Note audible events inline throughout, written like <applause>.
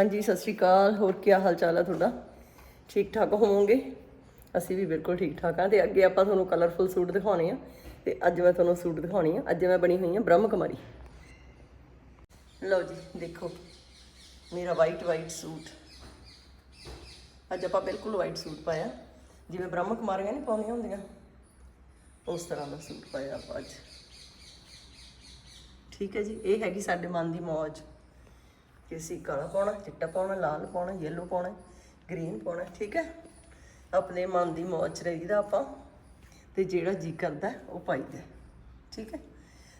ਹਾਂਜੀ, ਸਤਿ ਸ਼੍ਰੀ ਅਕਾਲ। ਹੋਰ ਕੀ ਹਾਲ ਚਾਲ ਆ ਤੁਹਾਡਾ? ਠੀਕ ਠਾਕ ਹੋਵੋਗੇ? ਅਸੀਂ ਵੀ ਬਿਲਕੁਲ ਠੀਕ ਠਾਕ ਹਾਂ ਤੇ ਅੱਗੇ ਆਪਾਂ ਤੁਹਾਨੂੰ ਕਲਰਫੁਲ ਸੂਟ ਦਿਖਾਉਣੇ ਆ। ਤੇ ਅੱਜ ਮੈਂ ਤੁਹਾਨੂੰ ਸੂਟ ਦਿਖਾਉਣੀ ਆ। ਅੱਜ ਮੈਂ ਬਣੀ ਹੋਈ ਆ ਬ੍ਰਹਮ ਕੁਮਾਰੀ। ਲਓ ਜੀ, ਦੇਖੋ। ਮੇਰਾ ਵਾਈਟ ਵਾਈਟ ਸੂਟ ਅੱਜ ਆਪਾਂ ਬਿਲਕੁਲ ਵਾਈਟ ਸੂਟ ਪਾਇਆ। ਜਿਵੇਂ ਬ੍ਰਹਮ ਕੁਮਾਰੀਆਂ ਨਹੀਂ ਪਾਉਣੀਆਂ ਹੁੰਦੀਆਂ। ਉਸ ਤਰ੍ਹਾਂ ਦਾ ਸੂਟ ਪਾਇਆ ਆਪਾਂ ਅੱਜ। ਠੀਕ ਹੈ ਜੀ, ਇਹ ਹੈਗੀ ਸਾਡੇ ਮਨ ਦੀ ਮੌਜ। ਕਿ ਅਸੀਂ ਕਾਲਾ ਪਾਉਣਾ, ਚਿੱਟਾ ਪਾਉਣਾ, ਲਾਲ ਪਾਉਣਾ ਯੈਲੋ ਪਾਉਣਾ ਗ੍ਰੀਨ ਪਾਉਣਾ, ਠੀਕ ਹੈ? ਆਪਣੇ ਮਨ ਦੀ ਮੌਜ 'ਚ ਰਹੀਦਾ ਆਪਾਂ ਤੇ ਜਿਹੜਾ ਜੀ ਕਰਦਾ ਉਹ ਪਾਈਦਾ ਠੀਕ ਹੈ?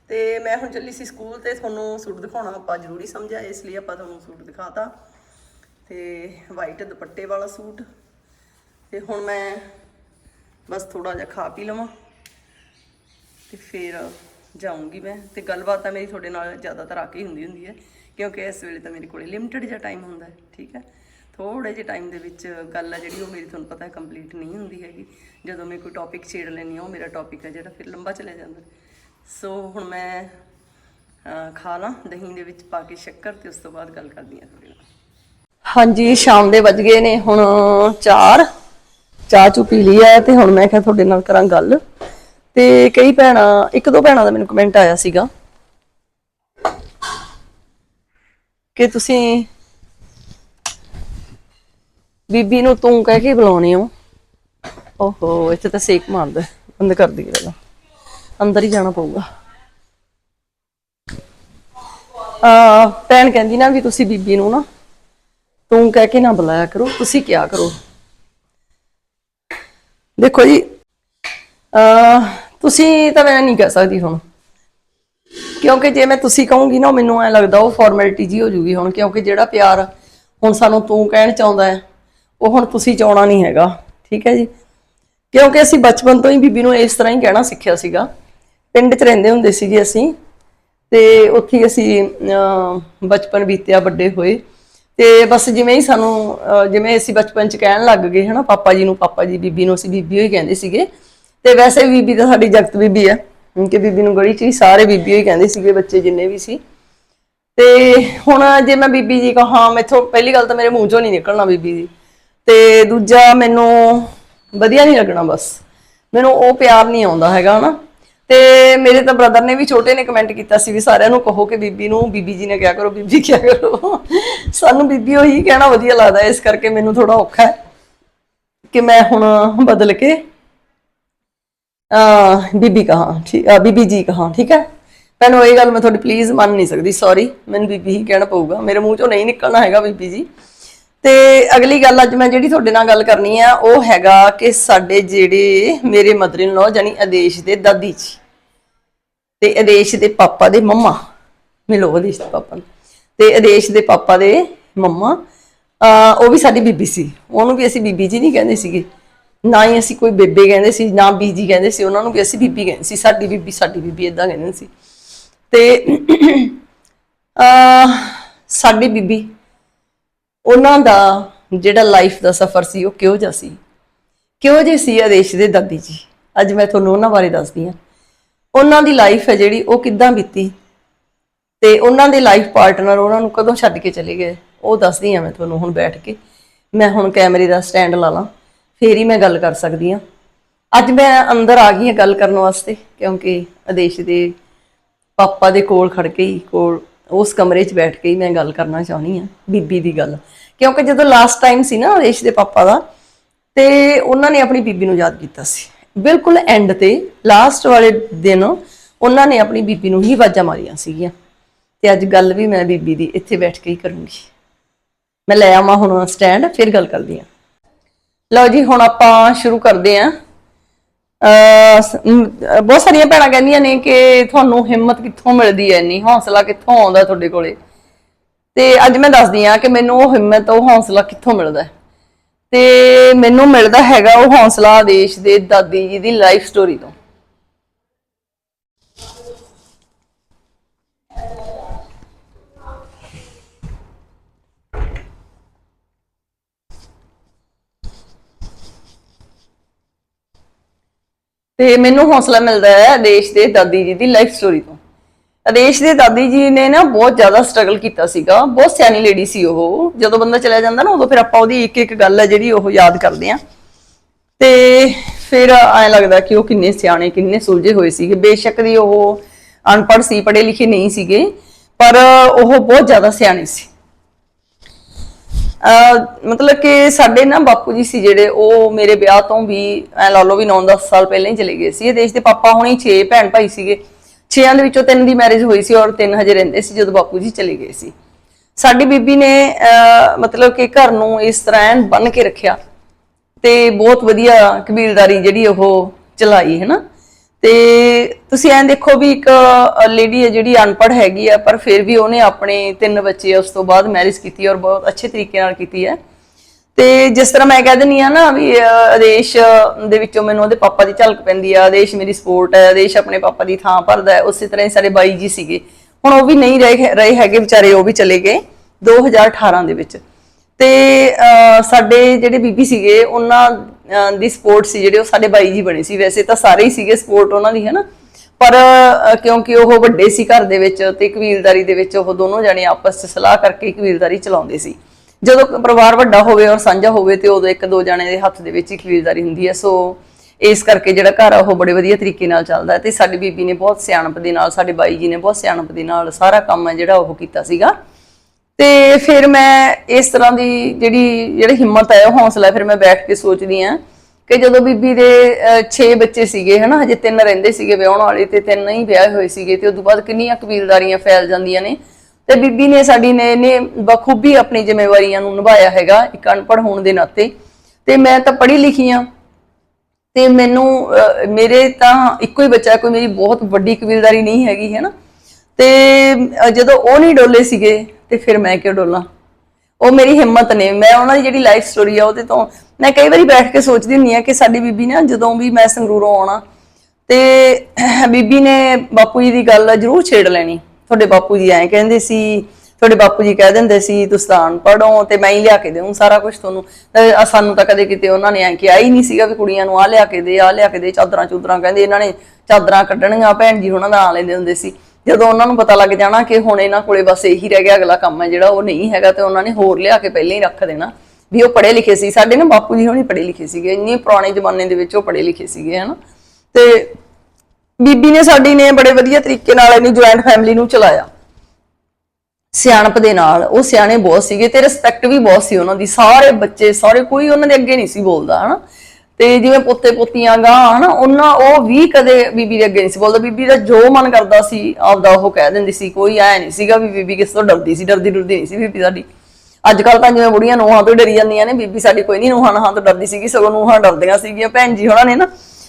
ਤੇ ਮੈਂ ਹੁਣ ਚੱਲੀ ਸੀ ਸਕੂਲ ਤੇ ਤੁਹਾਨੂੰ ਸੂਟ ਦਿਖਾਉਣਾ, ਆਪਾਂ ਜ਼ਰੂਰੀ ਸਮਝਿਆ, ਇਸ ਲਈ ਆਪਾਂ ਤੁਹਾਨੂੰ ਸੂਟ ਦਿਖਾਤਾ। ਤੇ ਵਾਈਟ ਦੁਪੱਟੇ ਵਾਲਾ ਸੂਟ, ਤੇ ਹੁਣ ਮੈਂ ਬਸ ਥੋੜਾ ਜਿਹਾ ਖਾ ਪੀ ਲਵਾਂ ਤੇ ਫਿਰ ਜਾਊਂਗੀ ਮੈਂ। ਤੇ ਗੱਲਬਾਤ ਤਾਂ ਮੇਰੀ ਤੁਹਾਡੇ ਨਾਲ ਜ਼ਿਆਦਾਤਰ ਆ ਕੇ ਹੀ ਹੁੰਦੀ ਹੁੰਦੀ ਹੈ। ਕਿਉਂਕਿ ਇਸ ਵੇਲੇ ਤਾਂ ਮੇਰੇ ਕੋਲੇ ਲਿਮਟਿਡ ਜਿਹਾ ਟਾਈਮ ਹੁੰਦਾ ਹੈ, ਠੀਕ ਹੈ? ਥੋੜੇ ਜਿਹੇ ਟਾਈਮ ਦੇ ਵਿੱਚ ਗੱਲ ਆ ਜਿਹੜੀ, ਉਹ ਮੇਰੀ ਤੁਹਾਨੂੰ ਪਤਾ ਹੈ ਕੰਪਲੀਟ ਨਹੀਂ ਹੁੰਦੀ ਹੈਗੀ। ਜਦੋਂ ਮੈਂ ਕੋਈ ਟੌਪਿਕ ਛੇੜ ਲੈਂਦੀ ਹਾਂ, ਉਹ ਮੇਰਾ ਟੌਪਿਕ ਹੈ ਜਿਹੜਾ, ਫਿਰ ਲੰਬਾ ਚਲਾ ਜਾਂਦਾ ਸੋ ਹੁਣ ਮੈਂ ਖਾ ਲਾਂ, ਦਹੀਂ ਦੇ ਵਿੱਚ ਪਾ ਕੇ ਸ਼ੱਕਰ ਤੇ ਉਸ ਤੋਂ ਬਾਅਦ ਗੱਲ ਕਰਦੀ ਹਾਂ ਤੁਹਾਡੇ ਨਾਲ। ਹਾਂਜੀ, ਸ਼ਾਮ ਦੇ ਵੱਜ ਗਏ ਨੇ ਹੁਣ 4 ਚਾਹ ਚੁ ਪੀ ਲਈ ਹੈ ਤੇ ਹੁਣ ਮੈਂ ਕਿਹਾ ਤੁਹਾਡੇ ਨਾਲ ਕਰਾਂ ਗੱਲ। ਤੇ ਕਈ ਭੈਣਾਂ, ਇੱਕ ਦੋ ਭੈਣਾਂ ਦਾ ਮੈਨੂੰ ਕਮੈਂਟ ਆਇਆ ਸੀਗਾ। ਕਿ ਤੁਸੀਂ ਬੀਬੀ ਨੂੰ ਤੂੰ ਕਹਿ ਕੇ ਬੁਲਾਉਣੇ ਹੋ? ਓਹੋ, ਇੱਥੇ ਤਾਂ ਸੇਕ ਮਾਰਦਾ ਹੈ। ਬੰਦ ਕਰ ਦਈਏ ਪਹਿਲਾਂ। ਅੰਦਰ ਹੀ ਜਾਣਾ ਪਊਗਾ। ਆ, ਭੈਣ ਕਹਿੰਦੀ ਨਾ ਵੀ ਤੁਸੀਂ ਬੀਬੀ ਨੂੰ ਨਾ ਤੂੰ ਕਹਿ ਕੇ ਨਾ ਬੁਲਾਇਆ ਕਰੋ, ਤੁਸੀਂ ਕਿਆ ਕਰੋ? ਦੇਖੋ ਜੀ ਅ ਤੁਸੀਂ ਤਾਂ ਮੈਂ ਨਹੀਂ ਕਹਿ ਸਕਦੀ ਹੁਣ। ਕਿਉਂਕਿ ਜੇ ਮੈਂ ਤੁਸੀਂ ਕਹੂੰਗੀ ਨਾ, ਮੈਨੂੰ ਐ ਲੱਗਦਾ ਉਹ ਫਾਰਮੈਲਿਟੀ ਜੀ ਹੋ ਜੂਗੀ ਹੁਣ, ਕਿਉਂਕਿ ਜਿਹੜਾ ਪਿਆਰ ਹੁਣ ਸਾਨੂੰ ਤੂੰ ਕਹਿਣ ਚਾਹੁੰਦਾ ਹੈ, ਉਹ ਹੁਣ ਤੁਸੀਂ ਚਾਉਣਾ ਨਹੀਂ ਹੈਗਾ। ਠੀਕ ਹੈ ਜੀ? ਕਿਉਂਕਿ ਅਸੀਂ ਬਚਪਨ ਤੋਂ ਹੀ ਬੀਬੀ ਨੂੰ ਇਸ ਤਰ੍ਹਾਂ ਹੀ ਕਹਿਣਾ ਸਿੱਖਿਆ ਸੀਗਾ। ਪਿੰਡ 'ਚ ਰਹਿੰਦੇ ਹੁੰਦੇ ਸੀਗੇ ਅਸੀਂ, ਤੇ ਉੱਥੇ ਹੀ ਅਸੀਂ ਬਚਪਨ ਬੀਤਿਆ ਵੱਡੇ ਹੋਏ। ਤੇ ਬਸ ਜਿਵੇਂ ਹੀ ਸਾਨੂੰ ਜਿਵੇਂ ਅਸੀਂ ਬਚਪਨ 'ਚ ਕਹਿਣ ਲੱਗ ਗਏ, ਹਨਾ, ਪਾਪਾ ਜੀ ਨੂੰ, ਪਾਪਾ ਜੀ, ਬੀਬੀ ਨੂੰ, ਅਸੀਂ ਬੀਬੀ ਹੋਈ ਕਹਿੰਦੇ ਸੀਗੇ। ਤੇ ਵੈਸੇ ਬੀਬੀ ਤਾਂ ਸਾਡੀ ਜਗਤ ਬੀਬੀ ਆ ਕਿ ਬੀਬੀ ਨੂੰ ਗਲੀ 'ਚ ਹੀ ਸਾਰੇ ਬੀਬੀ ਹੋਈ ਕਹਿੰਦੇ ਸੀਗੇ, ਬੱਚੇ ਜਿੰਨੇ ਵੀ ਸੀ। ਤੇ ਹੁਣ ਜੇ ਮੈਂ ਬੀਬੀ ਜੀ ਕਹਾਂ ਮੈਥੋਂ ਪਹਿਲੀ ਗੱਲ ਤਾਂ ਮੇਰੇ ਮੂੰਹ ਚੋਂ ਨਹੀਂ ਨਿਕਲਣਾ ਬੀਬੀ ਜੀ। ਤੇ ਦੂਜਾ ਮੈਨੂੰ ਵਧੀਆ ਨਹੀਂ ਲੱਗਣਾ ਬਸ। ਮੈਨੂੰ ਉਹ ਪਿਆਰ ਨਹੀਂ ਆਉਂਦਾ ਹੈਗਾ, ਹਨਾ। ਤੇ ਮੇਰੇ ਤਾਂ ਬ੍ਰਦਰ ਨੇ ਵੀ ਛੋਟੇ ਨੇ ਕਮੈਂਟ ਕੀਤਾ ਸੀ ਵੀ ਸਾਰਿਆਂ ਨੂੰ ਕਹੋ ਕਿ ਬੀਬੀ ਨੂੰ, ਬੀਬੀ ਜੀ ਨੇ ਕਿਹਾ ਕਰੋ, ਬੀਬੀ ਕਿਹਾ ਕਰੋ। ਸਾਨੂੰ ਬੀਬੀ ਉਹੀ ਕਹਿਣਾ ਵਧੀਆ ਲੱਗਦਾ, ਇਸ ਕਰਕੇ ਮੈਨੂੰ ਥੋੜਾ ਔਖਾ ਹੈ ਕਿ ਮੈਂ ਹੁਣ ਬਦਲ ਕੇ ਬੀਬੀ ਕਹਾਂ, ਠੀਕ ਆ ਬੀਬੀ ਜੀ ਕਹਾਂ, ਠੀਕ ਹੈ? ਮੈਨੂੰ ਇਹ ਗੱਲ ਮੈਂ ਤੁਹਾਡੀ ਪਲੀਜ਼ ਮੰਨ ਨਹੀਂ ਸਕਦੀ ਸੌਰੀ ਮੈਨੂੰ ਬੀਬੀ ਹੀ ਕਹਿਣਾ ਪਊਗਾ। ਮੇਰੇ ਮੂੰਹ ਚੋਂ ਨਹੀਂ ਨਿਕਲਣਾ ਹੈਗਾ ਬੀਬੀ ਜੀ। ਤੇ ਅਗਲੀ ਗੱਲ ਅੱਜ ਮੈਂ ਜਿਹੜੀ ਤੁਹਾਡੇ ਨਾਲ ਗੱਲ ਕਰਨੀ ਆ, ਉਹ ਹੈਗਾ ਕਿ ਸਾਡੇ ਜਿਹੜੇ ਮੇਰੇ ਮਦਰ ਇਨ ਲਾ ਜਾਨੀ ਆਦੇਸ਼ ਦੇ ਦਾਦੀ ਜੀ ਤੇ ਆਦੇਸ਼ ਦੇ ਪਾਪਾ ਦੇ ਮੰਮਾ, ਮਿਲੋ ਆਦੇਸ਼ ਦੇ ਪਾਪਾ ਨੂੰ। ਤੇ ਆਦੇਸ਼ ਦੇ ਪਾਪਾ ਦੇ ਮੰਮਾ ਆ ਉਹ ਵੀ ਸਾਡੀ ਬੀਬੀ ਸੀ। ਉਹਨੂੰ ਵੀ ਅਸੀਂ ਬੀਬੀ ਜੀ ਨਹੀਂ ਕਹਿੰਦੇ ਸੀਗੇ। ਨਾ ਹੀ ਅਸੀਂ ਕੋਈ ਬੇਬੇ ਕਹਿੰਦੇ ਸੀ, ਨਾ ਬੀਜੀ ਕਹਿੰਦੇ ਸੀ, ਉਹਨਾਂ ਨੂੰ ਵੀ ਅਸੀਂ ਬੀਬੀ ਕਹਿੰਦੇ ਸੀ, ਸਾਡੀ ਬੀਬੀ ਸਾਡੀ ਬੀਬੀ ਇਦਾਂ ਕਹਿੰਦੇ ਸੀ। ਤੇ ਆ ਸਾਡੀ ਬੀਬੀ, ਉਹਨਾਂ ਦਾ ਜਿਹੜਾ ਲਾਈਫ ਦਾ ਸਫ਼ਰ ਸੀ, ਉਹ ਕਿਹੋ ਜਿਹਾ ਸੀ? ਕਿਹੋ ਜਿਹੇ ਸੀ ਆਦੇਸ਼ ਦੇ ਦਾਦੀ ਜੀ? ਅੱਜ ਮੈਂ ਤੁਹਾਨੂੰ ਉਹਨਾਂ ਬਾਰੇ ਦੱਸਦੀ ਹਾਂ। ਉਹਨਾਂ ਦੀ ਲਾਈਫ ਹੈ ਜਿਹੜੀ, ਉਹ ਕਿੱਦਾਂ ਬੀਤੀ? ਤੇ ਉਹਨਾਂ ਦੇ ਲਾਈਫ ਪਾਰਟਨਰ ਉਹਨਾਂ ਨੂੰ ਕਦੋਂ ਛੱਡ ਕੇ ਚਲੇ ਗਏ? ਉਹ ਦੱਸਦੀ ਹਾਂ ਮੈਂ ਤੁਹਾਨੂੰ ਹੁਣ ਬੈਠ ਕੇ। ਮੈਂ ਹੁਣ ਕੈਮਰੇ ਦਾ ਸਟੈਂਡ ਲਾ ਲਾਂ। ਫੇਰ ਹੀ ਮੈਂ ਗੱਲ ਕਰ ਸਕਦੀ ਹਾਂ। ਅੱਜ ਮੈਂ ਅੰਦਰ ਆ ਗਈ ਹਾਂ ਗੱਲ ਕਰਨ ਵਾਸਤੇ, ਕਿਉਂਕਿ ਆਦੇਸ਼ ਦੇ ਪਾਪਾ ਦੇ ਕੋਲ ਖੜ ਕੇ ਹੀ, ਕੋਲ ਉਸ ਕਮਰੇ 'ਚ ਬੈਠ ਕੇ ਹੀ ਮੈਂ ਗੱਲ ਕਰਨਾ ਚਾਹੁੰਦੀ ਹਾਂ, ਬੀਬੀ ਦੀ ਗੱਲ। ਕਿਉਂਕਿ ਜਦੋਂ ਲਾਸਟ ਟਾਈਮ ਸੀ ਨਾ ਆਦੇਸ਼ ਦੇ ਪਾਪਾ ਦਾ, ਤੇ ਉਹਨਾਂ ਨੇ ਆਪਣੀ ਬੀਬੀ ਨੂੰ ਯਾਦ ਕੀਤਾ ਸੀ। ਬਿਲਕੁਲ ਐਂਡ ਤੇ ਲਾਸਟ ਵਾਲੇ ਦਿਨ ਉਹਨਾਂ ਨੇ ਆਪਣੀ ਬੀਬੀ ਨੂੰ ਹੀ ਆਵਾਜ਼ਾਂ ਮਾਰੀਆਂ ਸੀਗੀਆਂ। ਤੇ ਅੱਜ ਗੱਲ ਵੀ ਮੈਂ ਬੀਬੀ ਦੀ ਇੱਥੇ ਬੈਠ ਕੇ ਹੀ ਕਰੂੰਗੀ। ਮੈਂ ਲੈ ਆਵਾਂ ਹੁਣ ਸਟੈਂਡ ਫਿਰ ਗੱਲ ਕਰਦੀ ਹਾਂ। ਲਓ ਜੀ, ਹੁਣ ਆਪਾਂ ਸ਼ੁਰੂ ਕਰਦੇ ਹਾਂ। ਬਹੁਤ ਸਾਰੀਆਂ ਭੈਣਾਂ ਕਹਿੰਦੀਆਂ ਨੇ ਕਿ ਤੁਹਾਨੂੰ ਹਿੰਮਤ ਕਿੱਥੋਂ ਮਿਲਦੀ ਹੈ ਇੰਨੀ? ਹੌਸਲਾ ਕਿੱਥੋਂ ਆਉਂਦਾ ਤੁਹਾਡੇ ਕੋਲੇ? ਤੇ ਅੱਜ ਮੈਂ ਦੱਸਦੀ ਆ ਕਿ ਮੈਨੂੰ ਉਹ ਹਿੰਮਤ, ਉਹ ਹੌਸਲਾ ਕਿੱਥੋਂ ਮਿਲਦਾ ਤੇ ਮੈਨੂੰ ਮਿਲਦਾ ਹੈਗਾ ਉਹ ਹੌਸਲਾ ਆਦੇਸ਼ ਦੇ ਦਾਦੀ ਜੀ ਦੀ ਲਾਈਫ ਸਟੋਰੀ ਤੋਂ। ਤੇ ਮੈਨੂੰ ਹੌਸਲਾ ਮਿਲਦਾ ਹੈ ਆਦੇਸ਼ ਦੇ ਦਾਦੀ ਜੀ ਦੀ ਲਾਈਫ ਸਟੋਰੀ ਤੋਂ। ਆਦੇਸ਼ ਦੇ ਦਾਦੀ ਜੀ ਨੇ ਨਾ ਬਹੁਤ ਜ਼ਿਆਦਾ ਸਟਰਗਲ ਕੀਤਾ ਸੀਗਾ। ਬਹੁਤ ਸਿਆਣੀ ਲੇਡੀ ਸੀ ਉਹ। ਜਦੋਂ ਬੰਦਾ ਚਲਾ ਜਾਂਦਾ ਨਾ, ਉਦੋਂ ਫਿਰ ਆਪਾਂ ਉਹਦੀ ਇੱਕ ਇੱਕ ਗੱਲ ਹੈ ਜਿਹੜੀ ਉਹ ਯਾਦ ਕਰਦੇ ਆ ਤੇ ਫਿਰ ਐ ਲੱਗਦਾ ਕਿ ਉਹ ਕਿੰਨੇ ਸਿਆਣੇ, ਕਿੰਨੇ ਸੁਲਝੇ ਹੋਏ ਸੀਗੇ। ਬੇਸ਼ੱਕ ਦੀ ਉਹ ਅਨਪੜ੍ਹ ਸੀ, ਪੜ੍ਹੇ ਲਿਖੇ ਨਹੀਂ ਸੀਗੇ, ਪਰ ਉਹ ਬਹੁਤ ਜ਼ਿਆਦਾ ਸਿਆਣੇ ਸੀ। ਮਤਲਬ ਕਿ ਸਾਡੇ ਨਾ ਬਾਪੂ ਜੀ ਸੀ ਜਿਹੜੇ, ਉਹ ਮੇਰੇ ਵਿਆਹ ਤੋਂ ਵੀ, ਐ ਲਾ ਲਓ ਵੀ 9-10 ਸਾਲ ਪਹਿਲਾਂ ਹੀ ਚਲੇ ਗਏ ਸੀ। ਇਹ ਦੇਸ਼ ਦੇ ਪਾਪਾ ਹੁਣੀ 6 ਭੈਣ ਭਾਈ ਸੀਗੇ। 6ਾਂ ਦੇ ਵਿੱਚੋਂ ਤਿੰਨ ਦੀ ਮੈਰਿਜ ਹੋਈ ਸੀ ਔਰ ਤਿੰਨ ਹਜੇ ਰਹਿੰਦੇ ਸੀ ਜਦੋਂ ਬਾਪੂ ਜੀ ਚਲੇ ਗਏ ਸੀ। ਸਾਡੀ ਬੀਬੀ ਨੇ, ਅਹ, ਮਤਲਬ ਕਿ ਘਰ ਨੂੰ ਇਸ ਤਰ੍ਹਾਂ ਬੰਨ ਕੇ ਰੱਖਿਆ ਤੇ ਬਹੁਤ ਵਧੀਆ ਕਬੀਲਦਾਰੀ ਜਿਹੜੀ ਉਹ ਚਲਾਈ ਹੈ ਨਾ ਤੇ ਤੁਸੀਂ ਐਂ ਦੇਖੋ ਵੀ ਇੱਕ ਲੇਡੀ ਹੈ ਜਿਹੜੀ ਅਨਪੜ੍ਹ ਹੈਗੀ ਆ ਪਰ ਫਿਰ ਵੀ ਉਹਨੇ ਆਪਣੇ ਤਿੰਨ ਬੱਚੇ ਉਸ ਤੋਂ ਬਾਅਦ ਮੈਰਿਜ ਕੀਤੀ ਔਰ ਬਹੁਤ ਅੱਛੇ ਤਰੀਕੇ ਨਾਲ ਕੀਤੀ ਹੈ। ਤੇ ਜਿਸ ਤਰ੍ਹਾਂ ਮੈਂ ਕਹਿ ਦਿੰਨੀ ਆ ਨਾ ਵੀ ਆਦੇਸ਼ ਦੇ ਵਿੱਚੋਂ ਮੈਨੂੰ ਉਹਦੇ ਪਾਪਾ ਦੀ ਝਲਕ ਪੈਂਦੀ ਆ, ਆਦੇਸ਼ ਮੇਰੀ ਸਪੋਰਟ ਹੈ, ਆਦੇਸ਼ ਆਪਣੇ ਪਾਪਾ ਦੀ ਥਾਂ ਭਰਦਾ ਹੈ, ਉਸੇ ਤਰ੍ਹਾਂ ਹੀ ਸਾਡੇ ਬਾਈ ਜੀ ਸੀਗੇ। ਹੁਣ ਉਹ ਵੀ ਨਹੀਂ ਰਹੇ ਰਹੇ ਹੈਗੇ, ਵਿਚਾਰੇ ਉਹ ਵੀ ਚਲੇ ਗਏ 2018 ਦੇ ਵਿੱਚ। ਤੇ ਸਾਡੇ ਜਿਹੜੇ ਬੀਬੀ ਸੀਗੇ, ਉਹਨਾਂ ਦੀ ਸਪੋਰਟ ਸੀ ਜਿਹੜੇ ਉਹ ਸਾਡੇ ਬਾਈ ਜੀ ਬਣੇ ਸੀ। ਵੈਸੇ ਤਾਂ ਸਾਰੇ ਹੀ ਸੀਗੇ ਸਪੋਰਟ ਉਹਨਾਂ ਦੀ ਹੈ ਪਰ ਕਿਉਂਕਿ ਉਹ ਵੱਡੇ ਸੀ ਘਰ ਦੇ ਵਿੱਚ ਤੇ ਕਬੀਲਦਾਰੀ ਦੇ ਵਿੱਚ ਉਹ ਦੋਨੋਂ ਜਣੇ ਆਪਸ ਵਿੱਚ ਸਲਾਹ ਕਰਕੇ ਕਬੀਲਦਾਰੀ ਚਲਾਉਂਦੇ ਸੀ। ਜਦੋਂ ਪਰਿਵਾਰ ਵੱਡਾ ਹੋਵੇ ਔਰ ਸਾਂਝਾ ਹੋਵੇ ਤੇ ਉਦੋਂ ਇੱਕ ਦੋ ਜਣੇ ਦੇ ਹੱਥ ਦੇ ਵਿੱਚ ਹੀ ਕਬੀਲਦਾਰੀ ਹੁੰਦੀ ਹੈ। ਸੋ, ਇਸ ਕਰਕੇ ਜਿਹੜਾ ਘਰ ਆ, ਉਹ ਬੜੇ ਵਧੀਆ ਤਰੀਕੇ ਨਾਲ ਚੱਲਦਾ ਤੇ ਸਾਡੀ ਬੀਬੀ ਨੇ ਬਹੁਤ ਸਿਆਣਪ ਦੇ ਨਾਲ, ਸਾਡੇ ਬਾਈ ਜੀ ਨੇ ਬਹੁਤ ਸਿਆਣਪ ਦੇ ਨਾਲ ਸਾਰਾ ਕੰਮ ਹੈ ਜਿਹੜਾ ਉਹ ਕੀਤਾ ਸੀਗਾ। ਤੇ ਫਿਰ ਮੈਂ ਇਸ ਤਰ੍ਹਾਂ ਦੀ ਜਿਹੜੀ ਜਿਹੜੀ ਹਿੰਮਤ ਹੈ ਉਹ ਹੌਸਲਾ ਫਿਰ ਮੈਂ ਬੈਠ ਕੇ ਸੋਚਦੀ ਆ ਕਿ ਜਦੋਂ ਬੀਬੀ ਦੇ 6 ਬੱਚੇ ਸੀਗੇ, ਹਨਾ, ਹਜੇ ਤਿੰਨ ਰਹਿੰਦੇ ਸੀਗੇ ਵਿਆਹਣ ਵਾਲੇ ਤੇ ਤਿੰਨ ਹੀ ਵਿਆਹੇ ਹੋਏ ਸੀਗੇ ਤੇ ਉਦੋਂ ਬਾਅਦ ਕਿੰਨੀਆਂ ਕਬੀਲਦਾਰੀਆਂ ਫੈਲ ਜਾਂਦੀਆਂ ਨੇ। ਤੇ ਬੀਬੀ ਨੇ ਸਾਡੀ ਨੇ ਨੇ ਬਖੂਬੀ ਆਪਣੀ ਜ਼ਿੰਮੇਵਾਰੀਆਂ ਨੂੰ ਨਿਭਾਇਆ ਹੈਗਾ ਇੱਕ ਅਨਪੜ੍ਹ ਹੋਣ ਦੇ ਨਾਤੇ। ਤੇ ਮੈਂ ਤਾਂ ਪੜ੍ਹੀ ਲਿਖੀ ਆ ਤੇ ਮੈਨੂੰ ਮੇਰੇ ਤਾਂ ਇੱਕੋ ਹੀ ਬੱਚਾ, ਕੋਈ ਮੇਰੀ ਬਹੁਤ ਵੱਡੀ ਕਬੀਲਦਾਰੀ ਨਹੀਂ ਹੈਗੀ ਹੈ ਨਾ ਤੇ ਜਦੋਂ ਉਹ ਨਹੀਂ ਡੋਲੇ ਸੀਗੇ ਤੇ ਫਿਰ ਮੈਂ ਕਿਉਂ ਡੋਲਾਂ? ਉਹ ਮੇਰੀ ਹਿੰਮਤ ਨੇ। ਮੈਂ ਉਹਨਾਂ ਦੀ ਜਿਹੜੀ ਲਾਈਫ ਸਟੋਰੀ ਆ ਉਹਦੇ ਤੋਂ ਮੈਂ ਕਈ ਵਾਰੀ ਬੈਠ ਕੇ ਸੋਚਦੀ ਹੁੰਦੀ ਆ ਕਿ ਸਾਡੀ ਬੀਬੀ ਨੇ ਜਦੋਂ ਵੀ ਮੈਂ ਸੰਗਰੂਰੋਂ ਆਉਣਾ, ਤੇ ਬੀਬੀ ਨੇ ਬਾਪੂ ਜੀ ਦੀ ਗੱਲ ਜ਼ਰੂਰ ਛੇੜ ਲੈਣੀ। ਤੁਹਾਡੇ ਬਾਪੂ ਜੀ ਐਂ ਕਹਿੰਦੇ ਸੀ, ਤੁਹਾਡੇ ਬਾਪੂ ਜੀ ਕਹਿ ਦਿੰਦੇ ਸੀ ਤੁਸੀਂ ਤਾਂ ਅਨਪੜ੍ਹ ਤੇ ਮੈਂ ਹੀ ਲਿਆ ਕੇ ਦੇਵਾਂ ਸਾਰਾ ਕੁਝ ਤੁਹਾਨੂੰ। ਸਾਨੂੰ ਤਾਂ ਕਦੇ ਕਿਤੇ ਉਹਨਾਂ ਨੇ ਐਂ ਕਿਹਾ ਹੀ ਨਹੀਂ ਸੀਗਾ ਵੀ ਕੁੜੀਆਂ ਨੂੰ ਆ ਲਿਆ ਕੇ ਦੇ ਆ ਲਿਆ ਕੇ ਦੇ, ਚਾਦਰਾਂ ਚੂਦਰਾਂ ਕਹਿੰਦੇ ਇਹਨਾਂ ਨੇ ਚਾਦਰਾਂ ਕੱਢਣੀਆਂ, ਭੈਣ ਜੀ ਉਹਨਾਂ ਦਾ ਆ ਲੈਂਦੇ ਹੁੰਦੇ ਸੀ। ਜਦੋਂ ਉਹਨਾਂ ਨੂੰ ਪਤਾ ਲੱਗ ਜਾਣਾ ਕਿ ਹੁਣ ਇਹਨਾਂ ਕੋਲੇ ਬਸ ਇਹੀ ਰਹਿ ਗਿਆ, ਅਗਲਾ ਕੰਮ ਹੈ ਜਿਹੜਾ ਉਹ ਨਹੀਂ ਹੈਗਾ ਤੇ ਉਹਨਾਂ ਨੇ ਹੋਰ ਲਿਆ ਕੇ ਪਹਿਲਾਂ ਹੀ ਰੱਖ ਦੇਣਾ ਵੀ ਉਹ ਪੜ੍ਹੇ ਲਿਖੇ ਸੀ। ਸਾਡੇ ਨਾ ਬਾਪੂ ਜੀ ਹੁਣੀ ਪੜ੍ਹੇ ਲਿਖੇ ਸੀਗੇ, ਇੰਨੇ ਪੁਰਾਣੇ ਜ਼ਮਾਨੇ ਦੇ ਵਿੱਚ ਉਹ ਪੜ੍ਹੇ ਲਿਖੇ ਸੀਗੇ, ਹਨਾ। ਤੇ ਬੀਬੀ ਨੇ ਸਾਡੀ ਨੇ ਬੜੇ ਵਧੀਆ ਤਰੀਕੇ ਨਾਲ ਇਹਨੀ ਜੁਆਇੰਟ ਫੈਮਿਲੀ ਨੂੰ ਚਲਾਇਆ। ਸਿਆਣਪ ਦੇ ਨਾਲ, ਉਹ ਸਿਆਣੇ ਬਹੁਤ ਸੀਗੇ ਤੇ ਰਿਸਪੈਕਟ ਵੀ ਬਹੁਤ ਸੀ ਉਹਨਾਂ ਦੀ। ਸਾਰੇ ਬੱਚੇ, ਸਾਰੇ ਕੋਈ ਉਹਨਾਂ ਦੇ ਅੱਗੇ ਨਹੀਂ ਸੀ ਬੋਲਦਾ, ਹਨਾ। ਤੇ ਜਿਵੇਂ ਪੋਤੇ ਪੋਤੀਆਂ ਗਾ, ਹਨਾ, ਉਹਨਾਂ, ਉਹ ਵੀ ਕਦੇ ਬੀਬੀ ਦੇ ਅੱਗੇ ਨਹੀਂ ਸੀ ਬੋਲਦਾ। ਬੀਬੀ ਦਾ ਜੋ ਮਨ ਕਰਦਾ ਸੀ, ਆਪਦਾ ਉਹ ਕਹਿ ਦਿੰਦੀ ਸੀ, ਕੋਈ ਐ ਨਹੀਂ ਸੀਗਾ ਵੀ ਬੀਬੀ ਕਿਸ ਤੋਂ ਡਰਦੀ ਸੀ, ਡਰਦੀ ਡਰਦੀ ਨਹੀਂ ਸੀ ਬੀਬੀ ਸਾਡੀ। ਅੱਜ ਕੱਲ ਤਾਂ ਜਿਵੇਂ ਬੁੜੀਆਂ ਨੂੰਹਾਂ ਤੋਂ ਡਰੀ ਜਾਂਦੀਆਂ ਨੇ, ਬੀਬੀ ਸਾਡੀ ਕੋਈ ਨਹੀਂ ਨੂੰਹਾਂ ਨਾਹਾਂ ਤੋਂ ਡਰਦੀ ਸੀਗੀ, ਸਗੋਂ ਨੂੰਹਾਂ ਡਰਦੀਆਂ ਸੀਗੀਆਂ। ਭੈਣ ਜੀ ਹੋਣਾ ਨੇ ਨਾ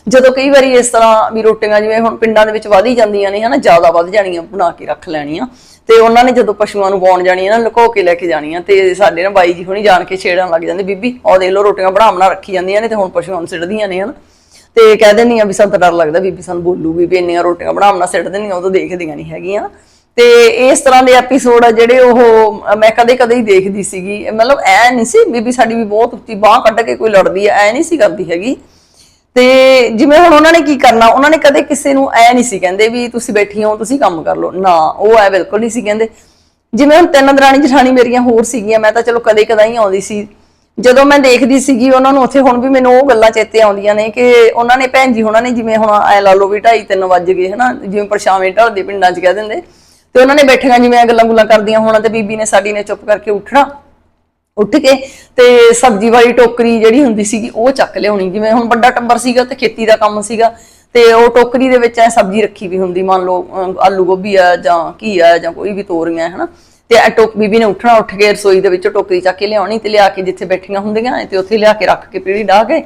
ਜਦੋਂ ਕਈ ਵਾਰੀ ਇਸ ਤਰ੍ਹਾਂ ਵੀ ਰੋਟੀਆਂ ਜਿਵੇਂ ਹੁਣ ਪਿੰਡਾਂ ਦੇ ਵਿੱਚ ਵਧ ਜਾਂਦੀਆਂ ਨੇ, ਹਨਾ, ਜ਼ਿਆਦਾ ਵੱਧ ਜਾਣੀਆਂ, ਬਣਾ ਕੇ ਰੱਖ ਲੈਣੀਆਂ। ਤੇ ਉਹਨਾਂ ਨੇ ਜਦੋਂ ਪਸ਼ੂਆਂ ਨੂੰ ਪਾਉਣ ਜਾਣੀਆਂ, ਨਾ, ਲੁਕੋ ਕੇ ਲੈ ਕੇ ਜਾਣੀਆਂ। ਤੇ ਸਾਡੇ ਨਾ ਬਾਈ ਜੀ ਹੁਣੀ ਜਾਣ ਕੇ ਛੇੜਨ ਲੱਗ ਜਾਂਦੇ, ਬੀਬੀ ਉਹ ਦੇਖ ਲਓ, ਰੋਟੀਆਂ ਬਣਾ ਬਣਾ ਰੱਖੀ ਜਾਂਦੀਆਂ ਨੇ ਤੇ ਹੁਣ ਪਸ਼ੂਆਂ ਨੂੰ ਸਿੱਟਦੀਆਂ ਨੇ, ਹਨਾ। ਤੇ ਕਹਿ ਦਿੰਦੀਆਂ ਵੀ ਸਾਨੂੰ ਤਾਂ ਡਰ ਲੱਗਦਾ, ਬੀਬੀ ਸਾਨੂੰ ਬੋਲੂਗੀ ਵੀ ਇੰਨੀਆਂ ਰੋਟੀਆਂ ਬਣਾਉਣਾ ਬਣਾ ਸਿੱਟ ਦਿੰਦੀਆਂ, ਉਹ ਤਾਂ ਦੇਖਦੀਆਂ ਨਹੀਂ ਹੈਗੀਆਂ। ਤੇ ਇਸ ਤਰ੍ਹਾਂ ਦੇ ਐਪੀਸੋਡ ਆ ਜਿਹੜੇ ਉਹ, ਮੈਂ ਕਦੇ ਕਦੇ ਹੀ ਦੇਖਦੀ ਸੀਗੀ। ਮਤਲਬ ਐ ਨਹੀਂ ਸੀ, ਬੀਬੀ ਸਾਡੀ ਵੀ ਬਹੁਤ ਉੱਚੀ ਬਾਹ ਕੱਢ ਕੇ ਕੋਈ ਲੜਦੀ ਐ ਐ ਨਹੀਂ ਸੀ ਕਰਦੀ ਹੈਗੀ। ਤੇ ਜਿਵੇਂ ਹੁਣ ਉਹਨਾਂ ਨੇ ਕੀ ਕਰਨਾ, ਉਹਨਾਂ ਨੇ ਕਦੇ ਕਿਸੇ ਨੂੰ ਐ ਨਹੀਂ ਸੀ ਕਹਿੰਦੇ ਵੀ ਤੁਸੀਂ ਬੈਠੀ ਹੋ, ਤੁਸੀਂ ਕੰਮ ਕਰ ਲਓ। ਨਾ, ਉਹ ਐ ਬਿਲਕੁਲ ਨਹੀਂ ਸੀ ਕਹਿੰਦੇ। ਜਿਵੇਂ ਹੁਣ ਤਿੰਨ ਦਰਾਣੀ ਜਠਾਣੀ ਮੇਰੀਆਂ ਹੋਰ ਸੀਗੀਆਂ, ਮੈਂ ਤਾਂ ਚਲੋ ਕਦੇ ਕਦਾਈ ਆਉਂਦੀ ਸੀ। ਜਦੋਂ ਮੈਂ ਦੇਖਦੀ ਸੀਗੀ, ਉਹਨਾਂ ਨੂੰ ਉੱਥੇ ਹੁਣ ਵੀ ਮੈਨੂੰ ਉਹ ਗੱਲਾਂ ਚੇਤੇ ਆਉਂਦੀਆਂ ਨੇ ਕਿ ਉਹਨਾਂ ਨੇ, ਭੈਣ ਜੀ ਉਹਨਾਂ ਨੇ ਜਿਵੇਂ ਹੁਣ ਐ ਲਾ ਲਓ ਵੀ 2:30 3 ਵੱਜ ਗਏ, ਹਨਾ, ਜਿਵੇਂ ਪਰਛਾਵੇਂ ਢਲਦੇ ਪਿੰਡਾਂ 'ਚ ਕਹਿ ਦਿੰਦੇ। ਤੇ ਉਹਨਾਂ ਨੇ ਬੈਠੀਆਂ ਜਿਵੇਂ ਗੱਲਾਂ ਗੁੱਲਾਂ ਕਰਦੀਆਂ ਹੋਣਾ ਤੇ ਬੀਬੀ ਨੇ, ਸਾਡੀ ਨੇ ਚੁੱਪ ਕਰਕੇ ਉੱਠਣਾ। ਉੱਠ ਕੇ ਤੇ ਸਬਜ਼ੀ ਵਾਲੀ ਟੋਕਰੀ ਜਿਹੜੀ ਹੁੰਦੀ ਸੀਗੀ, ਉਹ ਚੱਕ ਲਿਆਉਣੀ। ਜਿਵੇਂ ਹੁਣ ਵੱਡਾ ਟੱਬਰ ਸੀਗਾ ਤੇ ਖੇਤੀ ਦਾ ਕੰਮ ਸੀਗਾ, ਤੇ ਉਹ ਟੋਕਰੀ ਦੇ ਵਿੱਚ ਐ ਸਬਜ਼ੀ ਰੱਖੀ ਵੀ ਹੁੰਦੀ, ਮੰਨ ਲਓ ਆਲੂ ਗੋਭੀ ਆ ਜਾਂ ਘੀਆ ਆ ਜਾਂ ਕੋਈ ਵੀ ਤੋਰੀਆਂ, ਹਨਾ? ਤੇ ਇਹ ਟੋਕ, ਬੀਬੀ ਨੇ ਉੱਠਣਾ, ਉੱਠ ਕੇ ਰਸੋਈ ਦੇ ਵਿੱਚ ਟੋਕਰੀ ਚੱਕ ਕੇ ਲਿਆਉਣੀ ਤੇ ਲਿਆ ਕੇ ਜਿੱਥੇ ਬੈਠੀਆਂ ਹੁੰਦੀਆਂ ਤੇ ਉੱਥੇ ਲਿਆ ਕੇ ਰੱਖ ਕੇ ਪੀੜੀ ਢਾ ਕੇ